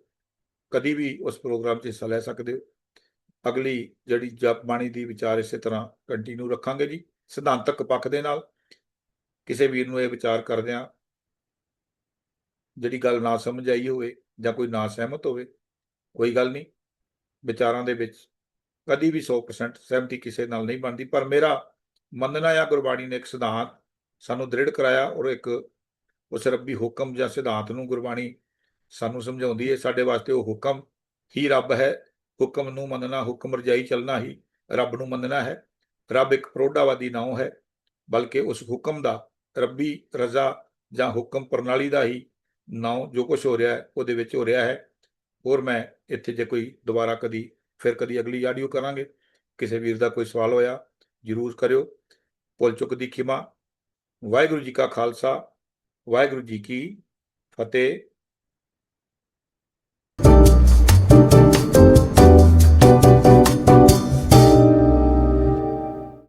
ਕਦੀ ਵੀ ਉਸ ਪ੍ਰੋਗਰਾਮ 'ਚ ਹਿੱਸਾ ਲੈ ਸਕਦੇ ਹੋ। ਅਗਲੀ ਜਿਹੜੀ ਜਪ ਬਾਣੀ ਦੀ ਵਿਚਾਰ ਇਸੇ ਤਰ੍ਹਾਂ ਕੰਟੀਨਿਊ ਰੱਖਾਂਗੇ ਜੀ, ਸਿਧਾਂਤਕ ਪੱਖ ਦੇ ਨਾਲ। ਕਿਸੇ ਵੀਰ ਨੂੰ ਇਹ ਵਿਚਾਰ ਕਰਦਿਆਂ ਜਿਹੜੀ ਗੱਲ ਨਾ ਸਮਝ ਆਈ ਹੋਵੇ ਜਾਂ ਕੋਈ ਨਾ ਸਹਿਮਤ ਹੋਵੇ, ਕੋਈ ਗੱਲ ਨਹੀਂ। ਵਿਚਾਰਾਂ ਦੇ ਵਿੱਚ ਕਦੀ ਵੀ 100% ਸਹਿਮਤੀ ਕਿਸੇ ਨਾਲ ਨਹੀਂ ਬਣਦੀ, ਪਰ ਮੇਰਾ ਮੰਨਣਾ ਆ ਗੁਰਬਾਣੀ ਨੇ ਇੱਕ ਸਿਧਾਂਤ ਸਾਨੂੰ ਦ੍ਰਿੜ ਕਰਾਇਆ ਔਰ ਇੱਕ ਉਸ ਰੱਬੀ ਹੁਕਮ ਜਾਂ ਸਿਧਾਂਤ ਨੂੰ ਗੁਰਬਾਣੀ ਸਾਨੂੰ ਸਮਝਾਉਂਦੀ ਹੈ, ਸਾਡੇ ਵਾਸਤੇ ਉਹ ਹੁਕਮ ਹੀ ਰੱਬ ਹੈ, ਹੁਕਮ ਨੂੰ ਮੰਨਣਾ, ਹੁਕਮ ਰਜਾਈ ਚੱਲਣਾ ਹੀ ਰੱਬ ਨੂੰ ਮੰਨਣਾ ਹੈ, ਰੱਬ ਇੱਕ ਪ੍ਰੋਢਾਵਾਦੀ ਨਾਉ ਹੈ, ਬਲਕਿ ਉਸ ਹੁਕਮ ਦਾ, ਰੱਬੀ ਰਜ਼ਾ ਜਾਂ ਹੁਕਮ ਪ੍ਰਣਾਲੀ ਦਾ ਹੀ ਨਾਉ ਜੋ ਕੁਝ ਹੋ ਰਿਹਾ ਹੈ, ਉਹਦੇ ਵਿੱਚ ਹੋ ਰਿਹਾ ਹੈ, ਹੋਰ ਮੈਂ ਇੱਥੇ ਜੇ ਕੋਈ ਦੁਬਾਰਾ ਕਦੀ ਫਿਰ ਕਦੀ ਅਗਲੀ ਆਡੀਓ ਕਰਾਂਗੇ। ਕਿਸੇ ਵੀਰ ਦਾ ਕੋਈ ਸਵਾਲ ਹੋਇਆ, ਜਰੂਰ ਕਰਿਓ। ਭੁੱਲ ਚੁੱਕ ਦੀ ਖਿਮਾ। ਵਾਹਿਗੁਰੂ ਜੀ ਕਾ ਖਾਲਸਾ, ਵਾਹਿਗੁਰੂ ਜੀ ਕੀ ਫਤਿਹ।